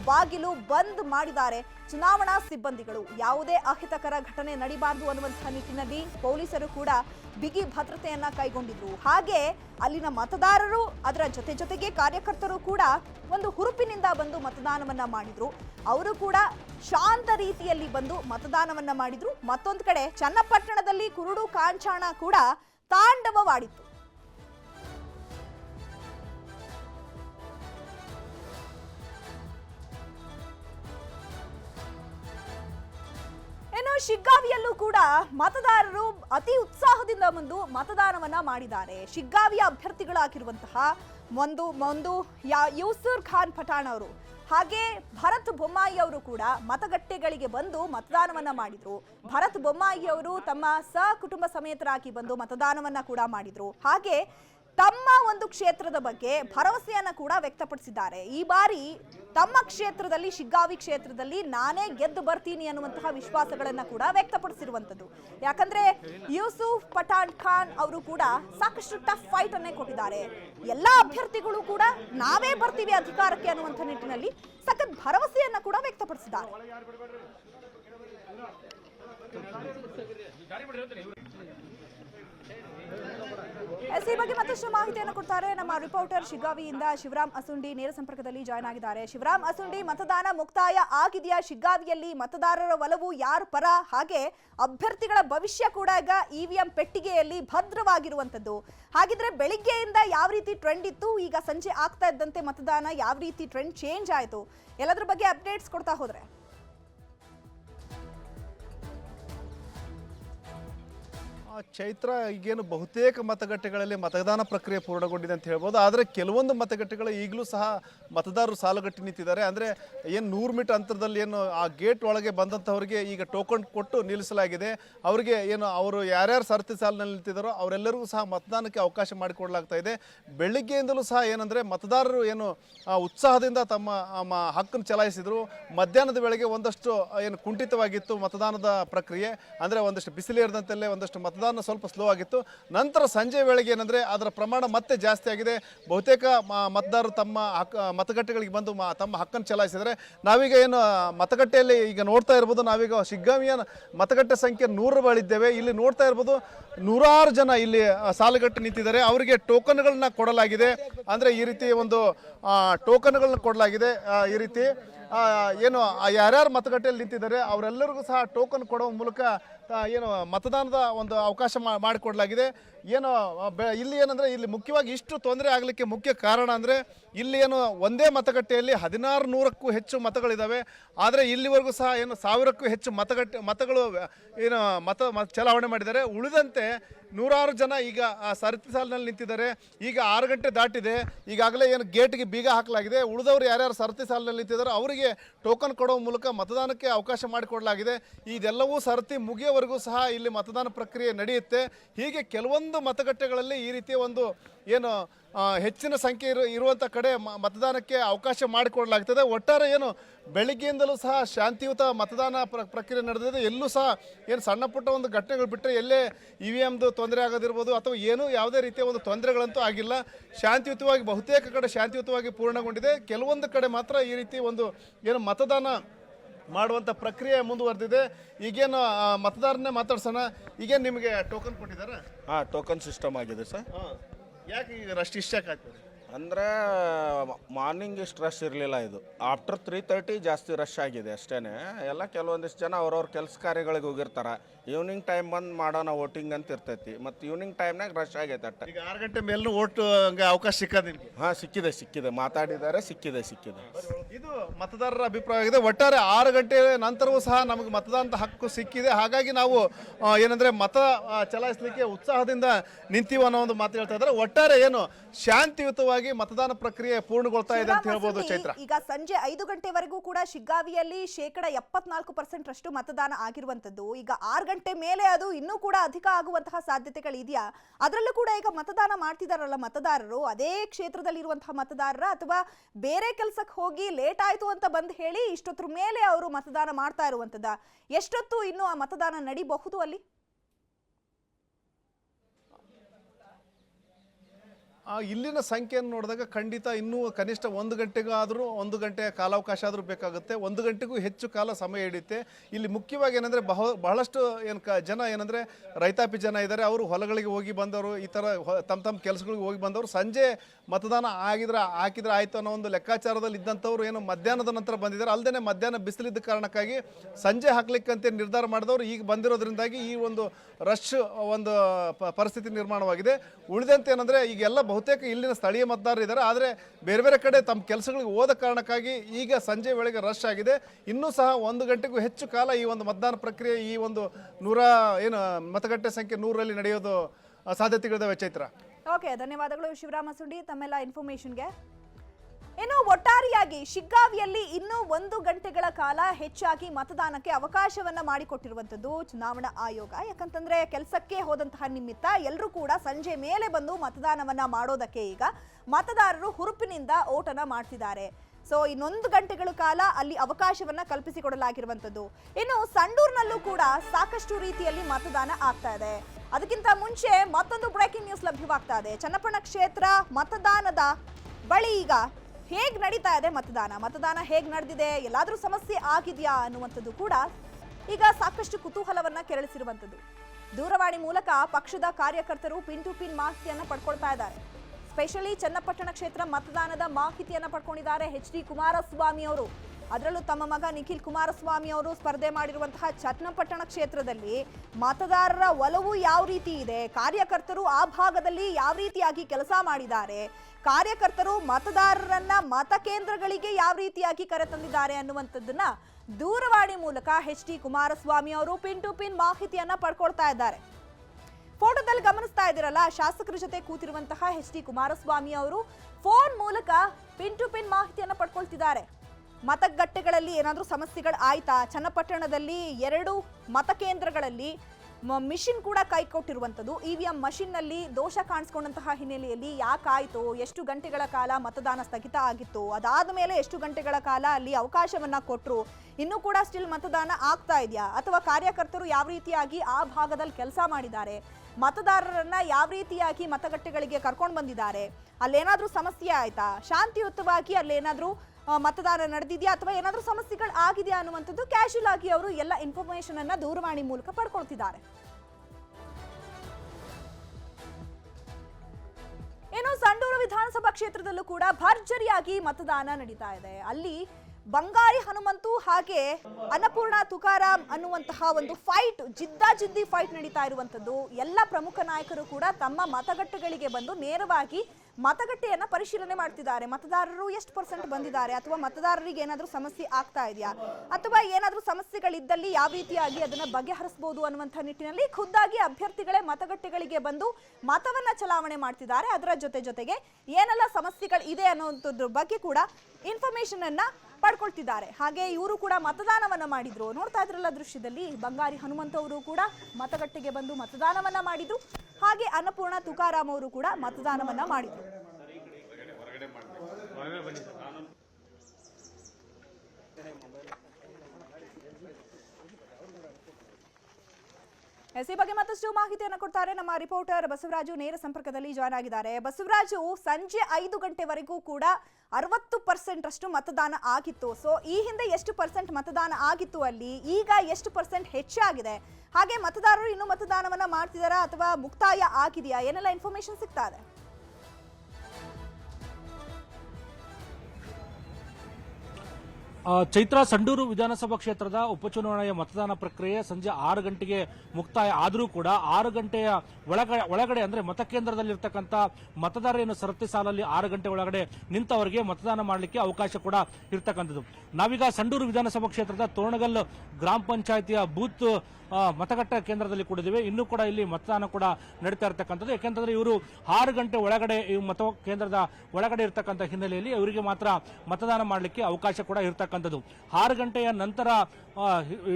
ಬಾಗಿಲು ಬಂದ್ ಮಾಡಿದ್ದಾರೆ ಚುನಾವಣಾ ಸಿಬ್ಬಂದಿಗಳು. ಯಾವುದೇ ಅಹಿತಕರ ಘಟನೆ ನಡಿಬಾರದು ಅನ್ನುವಂತಹ ನಿಟ್ಟಿನಲ್ಲಿ ಪೊಲೀಸರು ಕೂಡ ಬಿಗಿ ಭದ್ರತೆಯನ್ನ ಕೈಗೊಂಡಿದ್ರು. ಹಾಗೆ ಅಲ್ಲಿನ ಮತದಾರರು, ಅದರ ಜೊತೆ ಜೊತೆಗೆ ಕಾರ್ಯಕರ್ತರು ಕೂಡ ಒಂದು ಹುರುಪಿನಿಂದ ಬಂದು ಮತದಾನವನ್ನ ಮಾಡಿದ್ರು. ಅವರು ಕೂಡ ಶಾಂತ ರೀತಿಯಲ್ಲಿ ಬಂದು ಮತದಾನವನ್ನ ಮಾಡಿದ್ರು. ಮತ್ತೊಂದು ಕಡೆ ಚನ್ನಪಟ್ಟಣದಲ್ಲಿ ಕುರುಡು ಕಾಂಚಾಣ ಕೂಡ ತಾಂಡವವಾಡಿತ್ತು. ಶಿಗ್ಗಾವಿಯಲ್ಲೂ ಕೂಡ ಮತದಾರರು ಅತಿ ಉತ್ಸಾಹದಿಂದ ಬಂದು ಮತದಾನವನ್ನ ಮಾಡಿದ್ದಾರೆ. ಶಿಗ್ಗಾವಿಯ ಅಭ್ಯರ್ಥಿಗಳಾಗಿರುವಂತಹ ಒಂದು ಒಂದು ಯೂಸುರ್ ಖಾನ್ ಪಠಾಣ್ ಅವರು. ಹಾಗೆ ಭರತ್ ಬೊಮ್ಮಾಯಿ ಅವರು ಕೂಡ ಮತಗಟ್ಟೆಗಳಿಗೆ ಬಂದು ಮತದಾನವನ್ನ ಮಾಡಿದ್ರು. ಭರತ್ ಬೊಮ್ಮಾಯಿ ಅವರು ತಮ್ಮ ಕುಟುಂಬ ಸಮೇತರಾಗಿ ಬಂದು ಮತದಾನವನ್ನ ಕೂಡ ಮಾಡಿದ್ರು. ಹಾಗೆ ತಮ್ಮ ಒಂದು ಕ್ಷೇತ್ರದ ಬಗ್ಗೆ ಭರವಸೆಯನ್ನ ಕೂಡ ವ್ಯಕ್ತಪಡಿಸಿದ್ದಾರೆ. ಈ ಬಾರಿ ತಮ್ಮ ಕ್ಷೇತ್ರದಲ್ಲಿ, ಶಿಗ್ಗಾವಿ ಕ್ಷೇತ್ರದಲ್ಲಿ ನಾನೇ ಗೆದ್ದು ಬರ್ತೀನಿ ಅನ್ನುವಂತಹ ವಿಶ್ವಾಸಗಳನ್ನ ಕೂಡ ವ್ಯಕ್ತಪಡಿಸಿರುವಂತದ್ದು ಯಾಕಂದ್ರೆ ಯೂಸುಫ್ ಪಠಾಣ್ ಖಾನ್ ಅವರು ಕೂಡ ಸಾಕಷ್ಟು ಟಫ್ ಫೈಟ್ ಅನ್ನೇ ಕೊಟ್ಟಿದ್ದಾರೆ. ಎಲ್ಲಾ ಅಭ್ಯರ್ಥಿಗಳು ಕೂಡ ನಾವೇ ಬರ್ತೀವಿ ಅಧಿಕಾರಕ್ಕೆ ಅನ್ನುವಂಥ ನಿಟ್ಟಿನಲ್ಲಿ ಸಖತ್ ಭರವಸೆಯನ್ನ ಕೂಡ ವ್ಯಕ್ತಪಡಿಸಿದ್ದಾರೆ. ಎಸ್ ಈ ಬಗ್ಗೆ ಮತ್ತಷ್ಟು ಮಾಹಿತಿಯನ್ನು ಕೊಡ್ತಾರೆ. ನಮ್ಮ ರಿಪೋರ್ಟರ್ ಶಿಗ್ಗಾವಿಯಿಂದ ಶಿವರಾಮ್ ಅಸುಂಡಿ ನೇರ ಸಂಪರ್ಕದಲ್ಲಿ ಜಾಯ್ನ್ ಆಗಿದ್ದಾರೆ. ಶಿವರಾಮ್ ಅಸುಂಡಿ, ಮತದಾನ ಮುಕ್ತಾಯ ಆಗಿದೆಯಾ? ಶಿಗ್ಗಾವಿಯಲ್ಲಿ ಮತದಾರರ ಒಲವು ಯಾರ ಪರ? ಹಾಗೆ ಅಭ್ಯರ್ಥಿಗಳ ಭವಿಷ್ಯ ಕೂಡ ಈಗ ಇವಿಎಂ ಪೆಟ್ಟಿಗೆಯಲ್ಲಿ ಭದ್ರವಾಗಿರುವಂತದ್ದು ಹಾಗಿದ್ರೆ ಬೆಳಿಗ್ಗೆಯಿಂದ ಯಾವ ರೀತಿ ಟ್ರೆಂಡ್ ಇತ್ತು? ಈಗ ಸಂಜೆ ಆಗ್ತಾ ಇದ್ದಂತೆ ಮತದಾನ ಯಾವ ರೀತಿ ಟ್ರೆಂಡ್ ಚೇಂಜ್ ಆಯಿತು? ಎಲ್ಲದರ ಬಗ್ಗೆ ಅಪ್ಡೇಟ್ಸ್ ಕೊಡ್ತಾ ಹೋದ್ರೆ. ಚೈತ್ರ ಈಗೇನು ಬಹುತೇಕ ಮತಗಟ್ಟೆಗಳಲ್ಲಿ ಮತದಾನ ಪ್ರಕ್ರಿಯೆ ಪೂರ್ಣಗೊಂಡಿದೆ ಅಂತ ಹೇಳ್ಬೋದು. ಆದರೆ ಕೆಲವೊಂದು ಮತಗಟ್ಟೆಗಳು ಈಗಲೂ ಸಹ ಮತದಾರರು ಸಾಲುಗಟ್ಟಿ ನಿಂತಿದ್ದಾರೆ. ಅಂದರೆ ಏನು ನೂರು ಮೀಟರ್ ಅಂತರದಲ್ಲಿ ಏನು ಆ ಗೇಟ್ ಒಳಗೆ ಬಂದಂಥವ್ರಿಗೆ ಈಗ ಟೋಕನ್ ಕೊಟ್ಟು ನಿಲ್ಲಿಸಲಾಗಿದೆ. ಅವರಿಗೆ ಏನು ಅವರು ಯಾರ್ಯಾರು ಸರತಿ ಸಾಲಿನಲ್ಲಿ ನಿಂತಿದ್ದಾರೋ ಅವರೆಲ್ಲರಿಗೂ ಸಹ ಮತದಾನಕ್ಕೆ ಅವಕಾಶ ಮಾಡಿಕೊಡಲಾಗ್ತಾ ಇದೆ. ಬೆಳಿಗ್ಗೆಯಿಂದಲೂ ಸಹ ಏನಂದರೆ ಮತದಾರರು ಏನು ಉತ್ಸಾಹದಿಂದ ತಮ್ಮ ಹಕ್ಕನ್ನು ಚಲಾಯಿಸಿದರು. ಮಧ್ಯಾಹ್ನದ ವೇಳೆಗೆ ಒಂದಷ್ಟು ಏನು ಕುಂಠಿತವಾಗಿತ್ತು ಮತದಾನದ ಪ್ರಕ್ರಿಯೆ. ಅಂದರೆ ಒಂದಷ್ಟು ಬಿಸಿಲೇರಿದಂತೆಲ್ಲೇ ಒಂದಷ್ಟು ಮತದಾನ ಸ್ವಲ್ಪ ಸ್ಲೋ ಆಗಿತ್ತು. ನಂತರ ಸಂಜೆ ವೇಳೆಗೆ ಏನಂದರೆ ಅದರ ಪ್ರಮಾಣ ಮತ್ತೆ ಜಾಸ್ತಿ ಆಗಿದೆ. ಬಹುತೇಕ ಮತದಾರರು ತಮ್ಮ ಹಕ್ಕ ಮತಗಟ್ಟೆಗಳಿಗೆ ಬಂದು ತಮ್ಮ ಹಕ್ಕನ್ನು ಚಲಾಯಿಸಿದರೆ ನಾವೀಗ ಏನು, ಮತಗಟ್ಟೆಯಲ್ಲಿ ಈಗ ನೋಡ್ತಾ ಇರ್ಬೋದು, ನಾವೀಗ ಶಿಗ್ಗಾಮಿಯ ಮತಗಟ್ಟೆ ಸಂಖ್ಯೆ ನೂರು ಬಳಿದ್ದೇವೆ ಇಲ್ಲಿ ನೋಡ್ತಾ ಇರ್ಬೋದು ನೂರಾರು ಜನ ಇಲ್ಲಿ ಸಾಲುಗಟ್ಟು ನಿಂತಿದ್ದಾರೆ. ಅವರಿಗೆ ಟೋಕನ್ಗಳನ್ನ ಕೊಡಲಾಗಿದೆ. ಅಂದರೆ ಈ ರೀತಿ ಒಂದು ಟೋಕನ್ಗಳನ್ನ ಕೊಡಲಾಗಿದೆ. ಈ ರೀತಿ ಏನು ಯಾರ್ಯಾರು ಮತಗಟ್ಟೆಯಲ್ಲಿ ನಿಂತಿದ್ದಾರೆ, ಅವರೆಲ್ಲರಿಗೂ ಸಹ ಟೋಕನ್ ಕೊಡುವ ಮೂಲಕ ಏನು ಮತದಾನದ ಒಂದು ಅವಕಾಶ ಮಾಡಿಕೊಡಲಾಗಿದೆ. ಏನು ಇಲ್ಲಿ ಏನಂದ್ರೆ, ಇಲ್ಲಿ ಮುಖ್ಯವಾಗಿ ಇಷ್ಟು ತೊಂದರೆ ಆಗಲಿಕ್ಕೆ ಮುಖ್ಯ ಕಾರಣ ಅಂದರೆ, ಇಲ್ಲಿ ಏನು ಒಂದೇ ಮತಗಟ್ಟೆಯಲ್ಲಿ ಹದಿನಾರು ನೂರಕ್ಕೂ ಹೆಚ್ಚು ಮತಗಳಿದ್ದಾವೆ ಆದರೆ ಇಲ್ಲಿವರೆಗೂ ಸಹ ಏನು ಸಾವಿರಕ್ಕೂ ಹೆಚ್ಚು ಮತಗಟ್ಟೆ, ಮತಗಳು, ಏನು, ಮತ ಚಲಾವಣೆ ಮಾಡಿದ್ದಾರೆ. ಉಳಿದಂತೆ ನೂರಾರು ಜನ ಈಗ, ಆ, ಸರತಿ ಸಾಲಿನಲ್ಲಿ ನಿಂತಿದ್ದಾರೆ. ಈಗ ಆರು ಗಂಟೆ ದಾಟಿದೆ. ಈಗಾಗಲೇ ಏನು ಗೇಟ್ಗೆ ಬೀಗ ಹಾಕಲಾಗಿದೆ. ಉಳಿದವರು ಯಾರ್ಯಾರು ಸರತಿ ಸಾಲಿನಲ್ಲಿ ನಿಂತಿದ್ದಾರೋ, ಅವರಿಗೆ ಟೋಕನ್ ಕೊಡೋ ಮೂಲಕ ಮತದಾನಕ್ಕೆ ಅವಕಾಶ ಮಾಡಿಕೊಡಲಾಗಿದೆ. ಇದೆಲ್ಲವೂ ಸರತಿ ಮುಗಿಯವರೆಗೂ ಸಹ ಇಲ್ಲಿ ಮತದಾನ ಪ್ರಕ್ರಿಯೆ ನಡೆಯುತ್ತೆ. ಹೀಗೆ ಕೆಲವೊಂದು ಮತಗಟ್ಟೆಗಳಲ್ಲಿ ಈ ರೀತಿಯ ಒಂದು ಏನು ಹೆಚ್ಚಿನ ಸಂಖ್ಯೆ ಇರು ಇರುವಂಥ ಕಡೆ ಮತದಾನಕ್ಕೆ ಅವಕಾಶ ಮಾಡಿಕೊಡಲಾಗ್ತದೆ. ಒಟ್ಟಾರೆ ಏನು, ಬೆಳಿಗ್ಗೆಯಿಂದಲೂ ಸಹ ಶಾಂತಿಯುತ ಮತದಾನ ಪ್ರ, ಪ್ರಕ್ರಿಯೆ ನಡೆದಿದೆ. ಎಲ್ಲೂ ಸಹ ಏನು ಸಣ್ಣ ಪುಟ್ಟ ಒಂದು ಘಟನೆಗಳು ಬಿಟ್ಟರೆ ಎಲ್ಲೇ ಇ ವಿ ಎಮ್ದು ತೊಂದರೆ ಆಗೋದಿರ್ಬೋದು ಅಥವಾ ಏನೂ ಯಾವುದೇ ರೀತಿಯ ಒಂದು ತೊಂದರೆಗಳಂತೂ ಆಗಿಲ್ಲ. ಶಾಂತಿಯುತವಾಗಿ ಬಹುತೇಕ ಕಡೆ ಶಾಂತಿಯುತವಾಗಿ ಪೂರ್ಣಗೊಂಡಿದೆ. ಕೆಲವೊಂದು ಕಡೆ ಮಾತ್ರ ಈ ರೀತಿ ಒಂದು ಏನು ಮತದಾನ ಮಾಡುವಂಥ ಪ್ರಕ್ರಿಯೆ ಮುಂದುವರೆದಿದೆ. ಈಗೇನು ಮತದಾರನೇ ಮತದಾರನ್ನೇ ಮಾತಾಡ್ಸೋಣ. ಈಗೇನು ನಿಮಗೆ ಟೋಕನ್ ಕೊಟ್ಟಿದ್ದಾರೆ? ಹಾಂ ಟೋಕನ್ ಸಿಸ್ಟಮ್ ಆಗಿದೆ ಸರ್. ಯಾಕೆ ಈಗ ರಶ್ ಇಷ್ಟ ಆಗ್ತದೆ? ಅಂದರೆ ಮಾರ್ನಿಂಗ್ ಇಷ್ಟು ರಶ್ ಇರಲಿಲ್ಲ ಇದು. ಆಫ್ಟರ್ ತ್ರೀ ತರ್ಟಿ ಜಾಸ್ತಿ ರಶ್ ಆಗಿದೆ ಅಷ್ಟೇ ಎಲ್ಲ ಕೆಲವೊಂದಿಷ್ಟು ಜನ ಅವ್ರವ್ರ ಕೆಲಸ ಕಾರ್ಯಗಳಿಗೆ ಹೋಗಿರ್ತಾರೆ. ಈವ್ನಿಂಗ್ ಟೈಮ್ ಬಂದು ಮಾಡೋಣ ವೋಟಿಂಗ್ ಅಂತ ಇರ್ತೈತಿ. ಮತ್ತು ಈವ್ನಿಂಗ್ ಟೈಮ್ನಾಗ ರಶ್ ಆಗೈತೆ ಅಟ್ಟ. ಈಗ ಆರು ಗಂಟೆ ಮೇಲೂ ಓಟ್ ಹಂಗೆ ಅವಕಾಶ ಸಿಕ್ಕದ ನಿಮಗೆ? ಹಾಂ ಸಿಕ್ಕಿದೆ ಸಿಕ್ಕಿದೆ. ಮಾತಾಡಿದ್ದಾರೆ ಸಿಕ್ಕಿದೆ ಸಿಕ್ಕಿದೆ. ಇದು ಮತದಾರರ ಅಭಿಪ್ರಾಯ ಆಗಿದೆ. ಒಟ್ಟಾರೆ ಆರು ಗಂಟೆ ನಂತರವೂ ಸಹ ನಮಗೆ ಮತದಾನದ ಹಕ್ಕು ಸಿಕ್ಕಿದೆ. ಹಾಗಾಗಿ ನಾವು ಆ, ಏನಂದ್ರೆ ಮತ ಆ, ಚಲಾಯಿಸಲಿಕ್ಕೆ ಉತ್ಸಾಹದಿಂದ ನಿಂತೀವಿ ಅನ್ನೋ ಒಂದು ಮಾತು ಹೇಳ್ತಾ ಇದ್ದಾರೆ. ಒಟ್ಟಾರೆ ಏನು ಶಾಂತಿಯುತವಾಗಿ ಮತದಾನ ಪ್ರಕ್ರಿಯೆ ಪೂರ್ಣಗೊಳ್ತಾ ಇದೆ ಅಂತ ಹೇಳ್ಬೋದು ಶಿವರಾಮ ಚೈತ್ರ. ಈಗ ಸಂಜೆ ಐದು ಗಂಟೆವರೆಗೂ ಕೂಡ ಶಿಗ್ಗಾವಿಯಲ್ಲಿ ಶೇಕಡ ಎಪ್ಪತ್ನಾಲ್ಕು ಪರ್ಸೆಂಟ್ ರಷ್ಟು ಮತದಾನ ಆಗಿರುವಂತದ್ದು ಈಗ ಆರು ಗಂಟೆ ಮೇಲೆ ಅದು ಇನ್ನೂ ಕೂಡ ಅಧಿಕ ಆಗುವಂತಹ ಸಾಧ್ಯತೆಗಳಿದೆಯಾ? ಅದರಲ್ಲೂ ಕೂಡ ಈಗ ಮತದಾನ ಮಾಡ್ತಿದಾರಲ್ಲ ಮತದಾರರು, ಅದೇ ಕ್ಷೇತ್ರದಲ್ಲಿ ಇರುವಂತಹ ಮತದಾರರ ಅಥವಾ ಬೇರೆ ಕೆಲಸಕ್ಕೆ ಹೋಗಿ ಲೇಟ್ ಆಯ್ತು ಅಂತ ಬಂದು ಹೇಳಿ ಇಷ್ಟೊತ್ತರ ಮೇಲೆ ಅವರು ಮತದಾನ ಮಾಡ್ತಾ ಇರುವಂಥದ್ದ ಎಷ್ಟೊತ್ತು ಇನ್ನು ಆ ಮತದಾನ ನಡಿಬಹುದು ಅಲ್ಲಿ? ಇಲ್ಲಿನ ಸಂಖ್ಯೆಯನ್ನು ನೋಡಿದಾಗ ಖಂಡಿತ ಇನ್ನೂ ಕನಿಷ್ಠ ಒಂದು ಗಂಟೆಗಾದರೂ, ಒಂದು ಗಂಟೆ ಕಾಲಾವಕಾಶ ಆದರೂ ಬೇಕಾಗುತ್ತೆ. ಒಂದು ಗಂಟೆಗೂ ಹೆಚ್ಚು ಕಾಲ ಸಮಯ ಹಿಡಿಯುತ್ತೆ. ಇಲ್ಲಿ ಮುಖ್ಯವಾಗಿ ಏನಂದರೆ ಬಹ, ಬಹಳಷ್ಟು ಏನು ಕ, ಜನ ಏನಂದರೆ ರೈತಾಪಿ ಜನ ಇದ್ದಾರೆ. ಅವರು ಹೊಲಗಳಿಗೆ ಹೋಗಿ ಬಂದವರು, ಈ ಥರ ತಮ್ಮ ತಮ್ಮ ಕೆಲಸಗಳಿಗೆ ಹೋಗಿ ಬಂದವರು. ಸಂಜೆ ಮತದಾನ ಆಗಿದ್ರೆ ಹಾಕಿದ್ರೆ ಆಯಿತು ಅನ್ನೋ ಒಂದು ಲೆಕ್ಕಾಚಾರದಲ್ಲಿ ಇದ್ದಂಥವ್ರು ಏನು ಮಧ್ಯಾಹ್ನದ ನಂತರ ಬಂದಿದ್ದಾರೆ. ಅಲ್ಲದೆ ಮಧ್ಯಾಹ್ನ ಬಿಸಿಲಿದ್ದ ಕಾರಣಕ್ಕಾಗಿ ಸಂಜೆ ಹಾಕ್ಲಿಕ್ಕಂತ ನಿರ್ಧಾರ ಮಾಡಿದವರು. ಈಗ ಬಂದಿರೋದ್ರಿಂದಾಗಿ ಈ ಒಂದು ರಶ್ ಒಂದು ಪರಿಸ್ಥಿತಿ ನಿರ್ಮಾಣವಾಗಿದೆ. ಉಳಿದಂತೆ ಏನಂದರೆ ಈಗೆಲ್ಲ ಬಹು ಬಹುತೇಕ ಇಲ್ಲಿನ ಸ್ಥಳೀಯ ಮತದಾರರು ಇದ್ದಾರೆ. ಆದರೆ ಬೇರೆ ಬೇರೆ ಕಡೆ ತಮ್ಮ ಕೆಲಸಗಳಿಗೆ ಹೋದ ಕಾರಣಕ್ಕಾಗಿ ಈಗ ಸಂಜೆ ವೇಳೆಗೆ ರಶ್ ಆಗಿದೆ. ಇನ್ನೂ ಸಹ ಒಂದು ಗಂಟೆಗೂ ಹೆಚ್ಚು ಕಾಲ ಈ ಒಂದು ಮತದಾನ ಪ್ರಕ್ರಿಯೆ, ಈ ಒಂದು ನೂರ ಏನು ಮತಗಟ್ಟೆ ಸಂಖ್ಯೆ ನೂರರಲ್ಲಿ ನಡೆಯೋದು ಸಾಧ್ಯತೆಗಳಿದ್ದಾವೆ, ಚೈತ್ರ. ಓಕೆ ಧನ್ಯವಾದಗಳು ಶಿವರಾಮ ಸುಂಡಿ, ತಮ್ಮೆಲ್ಲ ಇನ್ಫಾರ್ಮೇಶನ್ಗೆ ಇನ್ನು ಒಟ್ಟಾರೆಯಾಗಿ ಶಿಗ್ಗಾವಿಯಲ್ಲಿ ಇನ್ನೂ ಒಂದು ಗಂಟೆಗಳ ಕಾಲ ಹೆಚ್ಚಾಗಿ ಮತದಾನಕ್ಕೆ ಅವಕಾಶವನ್ನ ಮಾಡಿಕೊಟ್ಟಿರುವಂತದ್ದು ಚುನಾವಣಾ ಆಯೋಗ. ಯಾಕಂತಂದ್ರೆ ಕೆಲಸಕ್ಕೆ ಹೋದಂತಹ ನಿಮಿತ್ತ ಎಲ್ಲರೂ ಕೂಡ ಸಂಜೆ ಮೇಲೆ ಬಂದು ಮತದಾನವನ್ನ ಮಾಡೋದಕ್ಕೆ ಈಗ ಮತದಾರರು ಹುರುಪಿನಿಂದ ಓಟನ ಮಾಡ್ತಿದ್ದಾರೆ. ಸೊ ಇನ್ನೊಂದು ಗಂಟೆಗಳ ಕಾಲ ಅಲ್ಲಿ ಅವಕಾಶವನ್ನ ಕಲ್ಪಿಸಿಕೊಡಲಾಗಿರುವಂತದ್ದು ಇನ್ನು ಸಂಡೂರ್ನಲ್ಲೂ ಕೂಡ ಸಾಕಷ್ಟು ರೀತಿಯಲ್ಲಿ ಮತದಾನ ಆಗ್ತಾ ಇದೆ. ಅದಕ್ಕಿಂತ ಮುಂಚೆ ಮತ್ತೊಂದು ಬ್ರೇಕಿಂಗ್ ನ್ಯೂಸ್ ಲಭ್ಯವಾಗ್ತಾ ಇದೆ. ಚನ್ನಪಣ್ಣ ಕ್ಷೇತ್ರ ಮತದಾನದ ಬಳಿ ಈಗ ಹೇಗ್ ನಡೀತಾ ಇದೆ ಮತದಾನ? ಮತದಾನ ಹೇಗೆ ನಡೆದಿದೆ? ಎಲ್ಲಾದರೂ ಸಮಸ್ಯೆ ಆಗಿದೆಯಾ ಅನ್ನುವಂಥದ್ದು ಕೂಡ ಈಗ ಸಾಕಷ್ಟು ಕುತೂಹಲವನ್ನ ಕೆರಳಿಸಿರುವಂಥದ್ದು. ದೂರವಾಣಿ ಮೂಲಕ ಪಕ್ಷದ ಕಾರ್ಯಕರ್ತರು ಪಿನ್ ಟು ಪಿನ್ ಮಾಹಿತಿಯನ್ನ ಪಡ್ಕೊಳ್ತಾ ಇದ್ದಾರೆ. ಸ್ಪೆಷಲಿ ಚನ್ನಪಟ್ಟಣ ಕ್ಷೇತ್ರ ಮತದಾನದ ಮಾಹಿತಿಯನ್ನ ಪಡ್ಕೊಂಡಿದ್ದಾರೆ ಎಚ್ ಡಿ ಕುಮಾರಸ್ವಾಮಿ ಅವರು. ಅದರಲ್ಲೂ ತಮ್ಮ ಮಗ ನಿಖಿಲ್ ಕುಮಾರಸ್ವಾಮಿ ಅವರು ಸ್ಪರ್ಧೆ ಮಾಡಿರುವಂತಹ ಚನ್ನಪಟ್ಟಣ ಕ್ಷೇತ್ರದಲ್ಲಿ ಮತದಾರರ ಒಲವು ಯಾವ ರೀತಿ ಇದೆ? ಕಾರ್ಯಕರ್ತರು ಆ ಭಾಗದಲ್ಲಿ ಯಾವ ರೀತಿಯಾಗಿ ಕೆಲಸ ಮಾಡಿದ್ದಾರೆ? ಕಾರ್ಯಕರ್ತರು ಮತದಾರರನ್ನ ಮತಕೇಂದ್ರಗಳಿಗೆ ಯಾವ ರೀತಿಯಾಗಿ ಕರೆತಂದಿದ್ದಾರೆ ಅನ್ನುವಂಥದ್ದನ್ನ ದೂರವಾಣಿ ಮೂಲಕ ಎಚ್ ಡಿ ಕುಮಾರಸ್ವಾಮಿ ಅವರು ಪಿನ್ ಟು ಪಿನ್ ಮಾಹಿತಿಯನ್ನ ಪಡ್ಕೊಳ್ತಾ ಇದ್ದಾರೆ. ಫೋಟೋದಲ್ಲಿ ಗಮನಿಸ್ತಾ ಇದ್ದೀರಲ್ಲ, ಶಾಸಕರ ಜೊತೆ ಕೂತಿರುವಂತಹ ಎಚ್ ಡಿ ಕುಮಾರಸ್ವಾಮಿ ಅವರು ಫೋನ್ ಮೂಲಕ ಪಿನ್ ಟು ಪಿನ್ ಮಾಹಿತಿಯನ್ನ ಪಡ್ಕೊಳ್ತಿದ್ದಾರೆ. ಮತಗಟ್ಟೆಗಳಲ್ಲಿ ಏನಾದರೂ ಸಮಸ್ಯೆಗಳು ಆಯ್ತಾ ಚನ್ನಪಟ್ಟಣದಲ್ಲಿ ಎರಡು ಮತಕೇಂದ್ರಗಳಲ್ಲಿ ಮಿಷಿನ್ ಕೂಡ ಕೈ ಕೊಟ್ಟಿರುವಂಥದ್ದು. ಇ ವಿ ಎಂ ಮಷಿನ್ನಲ್ಲಿ ದೋಷ ಕಾಣಿಸ್ಕೊಂಡಂತಹ ಹಿನ್ನೆಲೆಯಲ್ಲಿ ಯಾಕಾಯಿತು? ಎಷ್ಟು ಗಂಟೆಗಳ ಕಾಲ ಮತದಾನ ಸ್ಥಗಿತ ಆಗಿತ್ತು? ಅದಾದ ಮೇಲೆ ಎಷ್ಟು ಗಂಟೆಗಳ ಕಾಲ ಅಲ್ಲಿ ಅವಕಾಶವನ್ನು ಕೊಟ್ಟರು ಇನ್ನೂ ಕೂಡ ಸ್ಟಿಲ್ ಮತದಾನ ಆಗ್ತಾ ಇದೆಯಾ? ಅಥವಾ ಕಾರ್ಯಕರ್ತರು ಯಾವ ರೀತಿಯಾಗಿ ಆ ಭಾಗದಲ್ಲಿ ಕೆಲಸ ಮಾಡಿದ್ದಾರೆ? ಮತದಾರರನ್ನ ಯಾವ ರೀತಿಯಾಗಿ ಮತಗಟ್ಟೆಗಳಿಗೆ ಕರ್ಕೊಂಡು ಬಂದಿದ್ದಾರೆ? ಅಲ್ಲೇನಾದರೂ ಸಮಸ್ಯೆ ಆಯ್ತಾ? ಶಾಂತಿಯುತವಾಗಿ ಅಲ್ಲೇನಾದರೂ ಮತದಾನ ನಡೆದಿದೆಯಾ ಅಥವಾ ಏನಾದರೂ ಸಮಸ್ಯೆಗಳು ಆಗಿದೆಯಾ ಅನ್ನುವಂಥದ್ದು ಕ್ಯಾಶುಯಲ್ ಆಗಿ ಅವರು ಎಲ್ಲ ಇನ್ಫಾರ್ಮೇಶನ್ ಅನ್ನ ದೂರವಾಣಿ ಮೂಲಕ ಪಡ್ಕೊಳ್ತಿದ್ದಾರೆ. ಇನ್ನು ಸಂಡೂರು ವಿಧಾನಸಭಾ ಕ್ಷೇತ್ರದಲ್ಲೂ ಕೂಡ ಭರ್ಜರಿಯಾಗಿ ಮತದಾನ ನಡೀತಾ ಇದೆ. ಅಲ್ಲಿ ಬಂಗಾರಿ ಹನುಮಂತು ಹಾಗೆ ಅನ್ನಪೂರ್ಣ ತುಕಾರಾಮ್ ಅನ್ನುವಂತಹ ಒಂದು ಫೈಟ್ ಜಿದ್ದಾಜಿದ್ದಿ ಫೈಟ್ ನಡೀತಾ ಇರುವಂತದ್ದು ಎಲ್ಲ ಪ್ರಮುಖ ನಾಯಕರು ಕೂಡ ತಮ್ಮ ಮತಗಟ್ಟೆಗಳಿಗೆ ಬಂದು ನೇರವಾಗಿ ಮತಗಟ್ಟೆಯನ್ನ ಪರಿಶೀಲನೆ ಮಾಡ್ತಿದ್ದಾರೆ. ಮತದಾರರು ಎಷ್ಟು ಪರ್ಸೆಂಟ್ ಬಂದಿದ್ದಾರೆ? ಅಥವಾ ಮತದಾರರಿಗೆ ಏನಾದರೂ ಸಮಸ್ಯೆ ಆಗ್ತಾ ಇದೆಯಾ? ಅಥವಾ ಏನಾದರೂ ಸಮಸ್ಯೆಗಳಿದ್ದಲ್ಲಿ ಯಾವ ರೀತಿಯಾಗಿ ಅದನ್ನ ಬಗೆಹರಿಸಬಹುದು ಅನ್ನುವಂಥ ನಿಟ್ಟಿನಲ್ಲಿ ಖುದ್ದಾಗಿ ಅಭ್ಯರ್ಥಿಗಳೇ ಮತಗಟ್ಟೆಗಳಿಗೆ ಬಂದು ಮತವನ್ನ ಚಲಾವಣೆ ಮಾಡ್ತಿದ್ದಾರೆ. ಅದರ ಜೊತೆ ಜೊತೆಗೆ ಏನೆಲ್ಲ ಸಮಸ್ಯೆಗಳು ಇದೆ ಬಗ್ಗೆ ಕೂಡ ಇನ್ಫಾರ್ಮೇಶನ್ ಅನ್ನ ಪಡ್ಕೊಳ್ತಿದ್ದಾರೆ. ಹಾಗೆ ಇವರು ಕೂಡ ಮತದಾನವನ್ನ ಮಾಡಿದ್ರು. ನೋಡ್ತಾ ಇದ್ರಲ್ಲ ದೃಶ್ಯದಲ್ಲಿ ಬಂಗಾರಿ ಹನುಮಂತ ಅವರು ಕೂಡ ಮತಗಟ್ಟೆಗೆ ಬಂದು ಮತದಾನವನ್ನ ಮಾಡಿದ್ರು. ಹಾಗೆ ಅನ್ನಪೂರ್ಣ ತುಕಾರಾಮ್ ಅವರು ಕೂಡ ಮತದಾನವನ್ನ ಮಾಡಿದ್ರು. ಎಸ್ ಬಗ್ಗೆ ಮತ್ತಷ್ಟು ಮಾಹಿತಿಯನ್ನು ಕೊಡ್ತಾರೆ ನಮ್ಮ ರಿಪೋರ್ಟರ್ ಬಸವರಾಜು ನೇರ ಸಂಪರ್ಕದಲ್ಲಿ ಜಾಯ್ನ್ ಆಗಿದ್ದಾರೆ. ಬಸವರಾಜು, ಸಂಜೆ ಐದು ಗಂಟೆವರೆಗೂ ಕೂಡ ಅರವತ್ತು ಪರ್ಸೆಂಟ್ ಅಷ್ಟು ಮತದಾನ ಆಗಿತ್ತು. ಸೊ ಈ ಹಿಂದೆ ಎಷ್ಟು ಪರ್ಸೆಂಟ್ ಮತದಾನ ಆಗಿತ್ತು ಅಲ್ಲಿ, ಈಗ ಎಷ್ಟು ಪರ್ಸೆಂಟ್ ಹೆಚ್ಚಾಗಿದೆ ಹಾಗೆ ಮತದಾರರು ಇನ್ನೂ ಮತದಾನವನ್ನ ಮಾಡ್ತಿದಾರಾ ಅಥವಾ ಮುಕ್ತಾಯ ಆಗಿದೆಯಾ? ಏನೆಲ್ಲ ಇನ್ಫಾರ್ಮೇಶನ್ ಸಿಗ್ತಾ ಇದೆ. ಚೈತ್ರ ಸಂಡೂರು ವಿಧಾನಸಭಾ ಕ್ಷೇತ್ರದ ಉಪಚುನಾವಣೆಯ ಮತದಾನ ಪ್ರಕ್ರಿಯೆ ಸಂಜೆ ಆರು ಗಂಟೆಗೆ ಮುಕ್ತಾಯ ಆದರೂ ಕೂಡ ಆರು ಗಂಟೆಯ ಒಳಗಡೆ ಒಳಗಡೆ ಅಂದ್ರೆ ಮತಕೇಂದ್ರದಲ್ಲಿರ್ತಕ್ಕಂಥ ಮತದಾರರನ್ನು ಸರತಿ ಸಾಲಲ್ಲಿ ಆರು ಗಂಟೆ ಒಳಗಡೆ ನಿಂತವರಿಗೆ ಮತದಾನ ಮಾಡಲಿಕ್ಕೆ ಅವಕಾಶ ಕೂಡ ಇರತಕ್ಕಂಥದ್ದು. ನಾವೀಗ ಸಂಡೂರು ವಿಧಾನಸಭಾ ಕ್ಷೇತ್ರದ ತೋರಣಗಲ್ ಗ್ರಾಮ ಪಂಚಾಯತಿಯ ಬೂತ್ ಮತಗಟ್ಟ ಕೇಂದ್ರದಲ್ಲಿ ಕೂಡಿದ್ದೇವೆ ಇನ್ನೂ ಕೂಡ ಇಲ್ಲಿ ಮತದಾನ ಕೂಡ ನಡೀತಾ ಇರತಕ್ಕಂಥದ್ದು. ಯಾಕೆಂತಂದ್ರೆ ಇವರು ಆರು ಗಂಟೆ ಒಳಗಡೆ ಈ ಮತ ಕೇಂದ್ರದ ಒಳಗಡೆ ಇರತಕ್ಕಂಥ ಹಿನ್ನೆಲೆಯಲ್ಲಿ ಅವರಿಗೆ ಮಾತ್ರ ಮತದಾನ ಮಾಡಲಿಕ್ಕೆ ಅವಕಾಶ ಕೂಡ ಇರತಕ್ಕಂಥದ್ದು. ಆರು ಗಂಟೆಯ ನಂತರ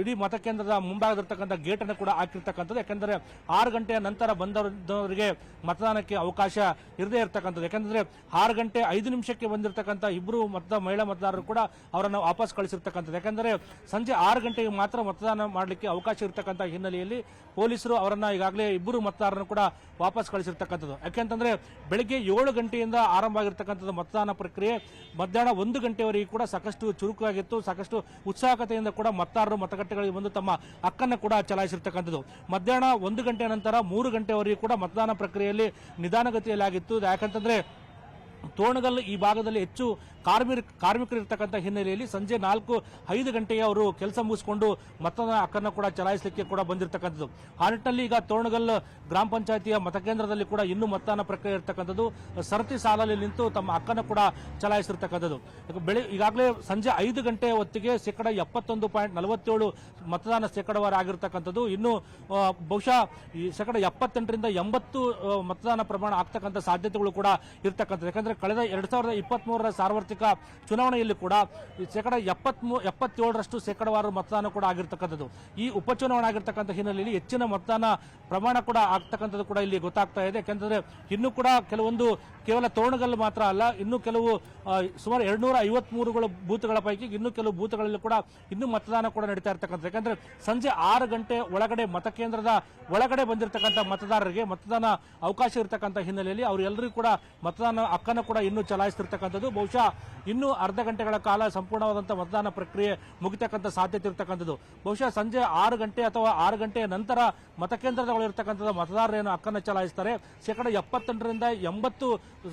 ಇಡೀ ಮತಕೇಂದ್ರದ ಮುಂಭಾಗದಿರ್ತಕ್ಕಂಥ ಗೇಟ್ ಅನ್ನು ಕೂಡ ಹಾಕಿರ್ತಕ್ಕಂಥದ್ದು. ಯಾಕೆಂದ್ರೆ ಆರು ಗಂಟೆಯ ನಂತರ ಬಂದವರಿಗೆ ಮತದಾನಕ್ಕೆ ಅವಕಾಶ ಇರದೇ ಇರತಕ್ಕಂಥದ್ದು. ಯಾಕೆಂದ್ರೆ ಆರು ಗಂಟೆ ಐದು ನಿಮಿಷಕ್ಕೆ ಬಂದಿರತಕ್ಕಂಥ ಇಬ್ಬರು ಮತದ ಮಹಿಳಾ ಮತದಾರರು ಕೂಡ ಅವರನ್ನು ವಾಪಸ್ ಕಳಿಸಿರ್ತಕ್ಕಂಥದ್ದು. ಯಾಕೆಂದ್ರೆ ಸಂಜೆ ಆರು ಗಂಟೆಗೆ ಮಾತ್ರ ಮತದಾನ ಮಾಡಲಿಕ್ಕೆ ಅವಕಾಶ ಇರತಕ್ಕಂಥ ಹಿನ್ನೆಲೆಯಲ್ಲಿ ಪೊಲೀಸರು ಅವರನ್ನ ಈಗಾಗಲೇ ಇಬ್ಬರು ಮತದಾರರನ್ನು ಕೂಡ ವಾಪಸ್ ಕಳಿಸಿರ್ತಕ್ಕಂಥದ್ದು. ಯಾಕೆಂತಂದ್ರೆ ಬೆಳಗ್ಗೆ ಏಳು ಗಂಟೆಯಿಂದ ಆರಂಭ ಆಗಿರ್ತಕ್ಕಂಥದ್ದು ಮತದಾನ ಪ್ರಕ್ರಿಯೆ, ಮಧ್ಯಾಹ್ನ ಒಂದು ಗಂಟೆವರೆಗೂ ಕೂಡ ಸಾಕಷ್ಟು ಚುರುಕಾಗಿತ್ತು. ಸಾಕಷ್ಟು ಉತ್ಸಾಹಕತೆಯಿಂದ ಕೂಡ ಮತದಾರರು ಮತಗಟ್ಟೆಗಳಿಗೆ ಬಂದು ತಮ್ಮ ಹಕ್ಕನ್ನು ಕೂಡ ಚಲಾಯಿಸಿರ್ತಕ್ಕಂಥದ್ದು. ಮಧ್ಯಾಹ್ನ ಒಂದು ಗಂಟೆ ನಂತರ ಮೂರು ಗಂಟೆವರೆಗೂ ಕೂಡ ಮತದಾನ ಪ್ರಕ್ರಿಯೆಯಲ್ಲಿ ನಿಧಾನಗತಿಯಲ್ಲಾಗಿತ್ತು. ಯಾಕಂತಂದ್ರೆ ತೋರಣಗಲ್ ಈ ಭಾಗದಲ್ಲಿ ಹೆಚ್ಚು ಕಾರ್ಮಿಕ ಕಾರ್ಮಿಕರು ಇರ್ತಕ್ಕಂಥ ಹಿನ್ನೆಲೆಯಲ್ಲಿ ಸಂಜೆ ನಾಲ್ಕು ಐದು ಗಂಟೆಗೆ ಅವರು ಕೆಲಸ ಮುಗಿಸಿಕೊಂಡು ಮತದಾನ ಹಕ್ಕನ್ನು ಕೂಡ ಚಲಾಯಿಸಲಿಕ್ಕೆ ಕೂಡ ಬಂದಿರತಕ್ಕಂಥದ್ದು. ಆ ನಿಟ್ಟಿನಲ್ಲಿ ಈಗ ತೋಣಗಲ್ ಗ್ರಾಮ ಪಂಚಾಯತಿಯ ಮತಕೇಂದ್ರದಲ್ಲಿ ಕೂಡ ಇನ್ನೂ ಮತದಾನ ಪ್ರಕ್ರಿಯೆ ಇರತಕ್ಕಂಥದ್ದು. ಸರತಿ ಸಾಲಲ್ಲಿ ನಿಂತು ತಮ್ಮ ಹಕ್ಕನ್ನು ಕೂಡ ಚಲಾಯಿಸಿರ್ತಕ್ಕಂಥದ್ದು. ಬೆಳೆ, ಈಗಾಗಲೇ ಸಂಜೆ ಐದು ಗಂಟೆ ಹೊತ್ತಿಗೆ ಶೇಕಡ ಎಪ್ಪತ್ತೊಂದು ಪಾಯಿಂಟ್ ನಲವತ್ತೇಳು ಮತದಾನ ಶೇಕಡವಾರ ಆಗಿರ್ತಕ್ಕಂಥದ್ದು. ಇನ್ನೂ ಬಹುಶಃ ಶೇಕಡ ಎಪ್ಪತ್ತೆಂಟರಿಂದ ಎಂಬತ್ತು ಮತದಾನ ಪ್ರಮಾಣ ಆಗ್ತಕ್ಕಂಥ ಸಾಧ್ಯತೆಗಳು ಕೂಡ ಇರ್ತಕ್ಕಂಥದ್ದು. ಯಾಕಂದ್ರೆ ಕಳೆದ ಎರಡು ಸಾವಿರದ ಇಪ್ಪತ್ತ್ ಮೂರರ ಸಾರ್ವತ್ರಿಕ ಚುನಾವಣೆಯಲ್ಲಿ ಕೂಡ ಶೇಕಡ ಎಪ್ಪತ್ಮೂ ಎಪ್ಪತ್ತೇಳರಷ್ಟು ಶೇಕಡವಾರು ಮತದಾನ ಕೂಡ ಆಗಿರ್ತಕ್ಕಂಥದ್ದು. ಈ ಉಪಚುನಾವಣೆ ಆಗಿರ್ತಕ್ಕಂಥ ಹಿನ್ನೆಲೆಯಲ್ಲಿ ಹೆಚ್ಚಿನ ಮತದಾನ ಪ್ರಮಾಣ ಕೂಡ ಆಗ್ತಕ್ಕಂಥದ್ದು ಕೂಡ ಇಲ್ಲಿ ಗೊತ್ತಾಗ್ತಾ ಇದೆ. ಯಾಕಂದ್ರೆ ಇನ್ನೂ ಕೂಡ ಕೆಲವೊಂದು ಕೇವಲ ತೋರಣಗಲ್ಲು ಮಾತ್ರ ಅಲ್ಲ, ಇನ್ನು ಕೆಲವು ಸುಮಾರು ಎರಡುನೂರ ಐವತ್ಮೂರುಗಳ ಬೂತ್ಗಳ ಪೈಕಿ ಇನ್ನೂ ಕೆಲವು ಬೂತ್ಗಳಲ್ಲಿ ಕೂಡ ಇನ್ನೂ ಮತದಾನ ಕೂಡ ನಡೀತಾ ಇರ್ತಕ್ಕಂಥದ್ದು. ಯಾಕಂದ್ರೆ ಸಂಜೆ ಆರು ಗಂಟೆ ಒಳಗಡೆ ಮತಕೇಂದ್ರದ ಒಳಗಡೆ ಬಂದಿರತಕ್ಕಂಥ ಮತದಾರರಿಗೆ ಮತದಾನ ಅವಕಾಶ ಇರತಕ್ಕಂಥ ಹಿನ್ನೆಲೆಯಲ್ಲಿ ಅವರೆಲ್ಲರಿಗೂ ಕೂಡ ಮತದಾನ ಹಕ್ಕನ್ನು ಕೂಡ ಇನ್ನೂ ಚಲಾಯಿಸ್ತಿರ್ತಕ್ಕಂಥದ್ದು. ಬಹುಶಃ ಇನ್ನೂ ಅರ್ಧ ಗಂಟೆಗಳ ಕಾಲ ಸಂಪೂರ್ಣವಾದಂತಹ ಮತದಾನ ಪ್ರಕ್ರಿಯೆ ಮುಗಿತಕ್ಕಂಥ ಸಾಧ್ಯತೆ ಇರತಕ್ಕಂಥದ್ದು. ಬಹುಶಃ ಸಂಜೆ ಆರು ಗಂಟೆ ಅಥವಾ ಆರು ಗಂಟೆಯ ನಂತರ ಮತಕೇಂದ್ರದಲ್ಲಿರ್ತಕ್ಕಂಥ ಮತದಾರರೇನು ಹಕ್ಕನ್ನು ಚಲಾಯಿಸ್ತಾರೆ. ಶೇಕಡ ಎಪ್ಪತ್ತೆಂಟರಿಂದ ಎಂಬತ್ತು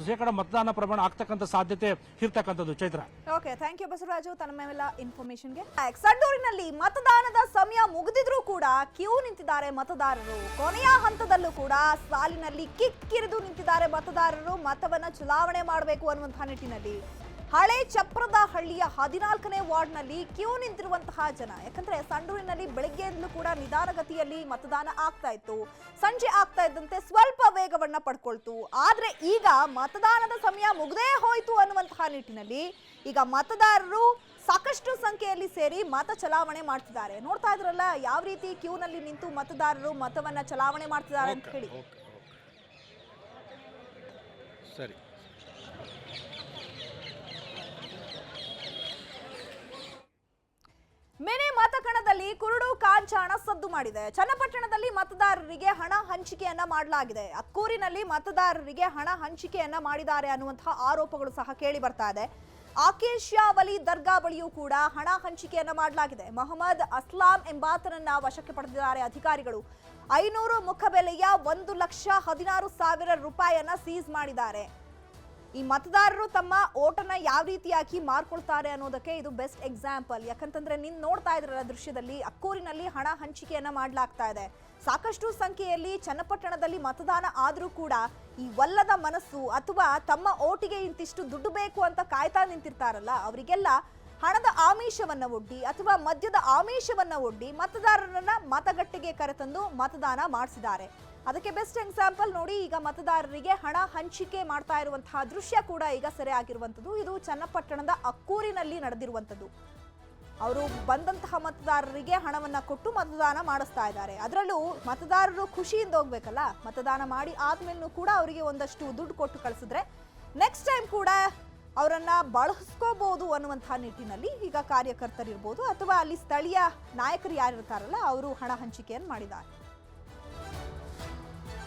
ಶೇಕಡ ಮತದಾನ ಪ್ರಮಾಣ ಆಗ್ತಕ್ಕಂಥ ಸಾಧ್ಯತೆ ಇರ್ತಕ್ಕಂಥದ್ದು. Chaitra. Okay thank you Basavaraju. ತನ್ನ ಇನ್ಫಾರ್ಮೇಶನ್ಗೆ ಸಂಡೂರಿನಲ್ಲಿ ಮತದಾನದ ಸಮಯ ಮುಗಿದಿದ್ರೂ ಕೂಡ ಕ್ಯೂ ನಿಂತಿದ್ದಾರೆ ಮತದಾರರು. ಕೊನೆಯ ಹಂತದಲ್ಲೂ ಕೂಡ ಸಾಲಿನಲ್ಲಿ ಕಿಕ್ಕಿರಿದು ನಿಂತಿದ್ದಾರೆ ಮತದಾರರು. ಮತವನ್ನ ಮಾಡಬೇಕು ಅನ್ನುವಂತಹ ನಿಟ್ಟಿನಲ್ಲಿ. ಹಳೆ ಚಪ್ರದ ಹಳ್ಳಿಯ ಹದಿನಾಲ್ಕನೇ ವಾರ್ಡ್ನಲ್ಲಿ ಕ್ಯೂ ನಿಂತಿರುವಂತಹ ಜನ. ಯಾಕಂದ್ರೆ ಸಂಡೂರಿನಲ್ಲಿ ಬೆಳಗ್ಗೆಯಿಂದಲೂ ಕೂಡ ನಿಧಾನಗತಿಯಲ್ಲಿ ಮತದಾನ ಆಗ್ತಾ ಇತ್ತು. ಸಂಜೆ ಆಗ್ತಾ ಇದ್ದಂತೆ ಸ್ವಲ್ಪ ವೇಗವನ್ನ ಪಡ್ಕೊಳ್ತು. ಆದ್ರೆ ಈಗ ಮತದಾನದ ಸಮಯ ಮುಗ್ದೇ ಹೋಯ್ತು ಅನ್ನುವಂತಹ ನಿಟ್ಟಿನಲ್ಲಿ ಈಗ ಮತದಾರರು ಸಾಕಷ್ಟು ಸಂಖ್ಯೆಯಲ್ಲಿ ಸೇರಿ ಮತ ಚಲಾವಣೆ ಮಾಡ್ತಿದ್ದಾರೆ. ನೋಡ್ತಾ ಇದ್ರಲ್ಲ ಯಾವ ರೀತಿ ಕ್ಯೂನಲ್ಲಿ ನಿಂತು ಮತದಾರರು ಮತವನ್ನ ಚಲಾವಣೆ ಮಾಡ್ತಿದ್ದಾರೆ ಅಂತ ಹೇಳಿ. ಸರಿ. ಮಿನಿ ಮತಕಣದಲ್ಲಿ ಕುರುಡು ಕಾಂಚಾಣ ಸದ್ದು ಮಾಡಿದೆ. ಚನ್ನಪಟ್ಟಣದಲ್ಲಿ ಮತದಾರರಿಗೆ ಹಣ ಹಂಚಿಕೆಯನ್ನ ಮಾಡಲಾಗಿದೆ. ಅಕ್ಕೂರಿನಲ್ಲಿ ಮತದಾರರಿಗೆ ಹಣ ಹಂಚಿಕೆಯನ್ನ ಮಾಡಿದ್ದಾರೆ ಅನ್ನುವಂತಹ ಆರೋಪಗಳು ಸಹ ಕೇಳಿ ಬರ್ತಾ ಇದೆ. ಆಕೇಶಾವಲಿ ದರ್ಗಾ ಬಳಿಯೂ ಕೂಡ ಹಣ ಹಂಚಿಕೆಯನ್ನ ಮಾಡಲಾಗಿದೆ. ಮೊಹಮ್ಮದ್ ಅಸ್ಲಾಂ ಎಂಬಾತನನ್ನ ವಶಕ್ಕೆ ಪಡೆದಿದ್ದಾರೆ ಅಧಿಕಾರಿಗಳು. ಐನೂರು ಮುಖಬೆಲೆಯ ಒಂದು ಲಕ್ಷ ಹದಿನಾರು ಸಾವಿರ ರೂಪಾಯಿಯನ್ನ ಸೀಸ್ ಮಾಡಿದ್ದಾರೆ. ಈ ಮತದಾರರು ತಮ್ಮ ಓಟನ್ನ ಯಾವ ರೀತಿಯಾಗಿ ಮಾರ್ಕೊಳ್ತಾರೆ ಅನ್ನೋದಕ್ಕೆ ಇದು ಬೆಸ್ಟ್ ಎಕ್ಸಾಂಪಲ್. ಯಾಕಂತಂದ್ರೆ ನಿನ್ ನೋಡ್ತಾ ಇದ್ರಲ್ಲ ದೃಶ್ಯದಲ್ಲಿ, ಅಕ್ಕೂರಿನಲ್ಲಿ ಹಣ ಹಂಚಿಕೆಯನ್ನ ಮಾಡಲಾಗ್ತಾ ಇದೆ. ಸಾಕಷ್ಟು ಸಂಖ್ಯೆಯಲ್ಲಿ ಚನ್ನಪಟ್ಟಣದಲ್ಲಿ ಮತದಾನ ಆದರೂ ಕೂಡ ಈ ಒಲ್ಲದ ಮನಸ್ಸು ಅಥವಾ ತಮ್ಮ ಓಟಿಗೆ ಇಂತಿಷ್ಟು ದುಡ್ಡು ಬೇಕು ಅಂತ ಕಾಯ್ತಾ ನಿಂತಿರ್ತಾರಲ್ಲ, ಅವರಿಗೆಲ್ಲ ಹಣದ ಆಮಿಷವನ್ನ ಒಡ್ಡಿ ಅಥವಾ ಮದ್ಯದ ಆಮಿಷವನ್ನ ಒಡ್ಡಿ ಮತದಾರರನ್ನ ಮತಗಟ್ಟೆಗೆ ಕರೆತಂದು ಮತದಾನ ಮಾಡಿಸಿದ್ದಾರೆ. ಅದಕ್ಕೆ ಬೆಸ್ಟ್ ಎಕ್ಸಾಂಪಲ್ ನೋಡಿ, ಈಗ ಮತದಾರರಿಗೆ ಹಣ ಹಂಚಿಕೆ ಮಾಡ್ತಾ ಇರುವಂತಹ ದೃಶ್ಯ ಕೂಡ ಈಗ ಸೆರೆ ಆಗಿರುವಂಥದ್ದು ಇದು ಚನ್ನಪಟ್ಟಣದ ಅಕ್ಕೂರಿನಲ್ಲಿ ನಡೆದಿರುವಂಥದ್ದು. ಅವರು ಬಂದಂತಹ ಮತದಾರರಿಗೆ ಹಣವನ್ನ ಕೊಟ್ಟು ಮತದಾನ ಮಾಡಿಸ್ತಾ ಇದ್ದಾರೆ. ಅದರಲ್ಲೂ ಮತದಾರರು ಖುಷಿಯಿಂದ ಹೋಗ್ಬೇಕಲ್ಲ? ಮತದಾನ ಮಾಡಿ ಆದ್ಮೇಲೂ ಕೂಡ ಅವರಿಗೆ ಒಂದಷ್ಟು ದುಡ್ಡು ಕೊಟ್ಟು ಕಳಿಸಿದ್ರೆ ನೆಕ್ಸ್ಟ್ ಟೈಮ್ ಕೂಡ ಅವರನ್ನ ಬಳಸ್ಕೋಬಹುದು ಅನ್ನುವಂತಹ ನಿಟ್ಟಿನಲ್ಲಿ ಈಗ ಕಾರ್ಯಕರ್ತರಿರ್ಬೋದು, ಅಥವಾ ಅಲ್ಲಿ ಸ್ಥಳೀಯ ನಾಯಕರು ಯಾರಿರ್ತಾರಲ್ಲ, ಅವರು ಹಣ ಹಂಚಿಕೆಯನ್ನು ಮಾಡಿದ್ದಾರೆ.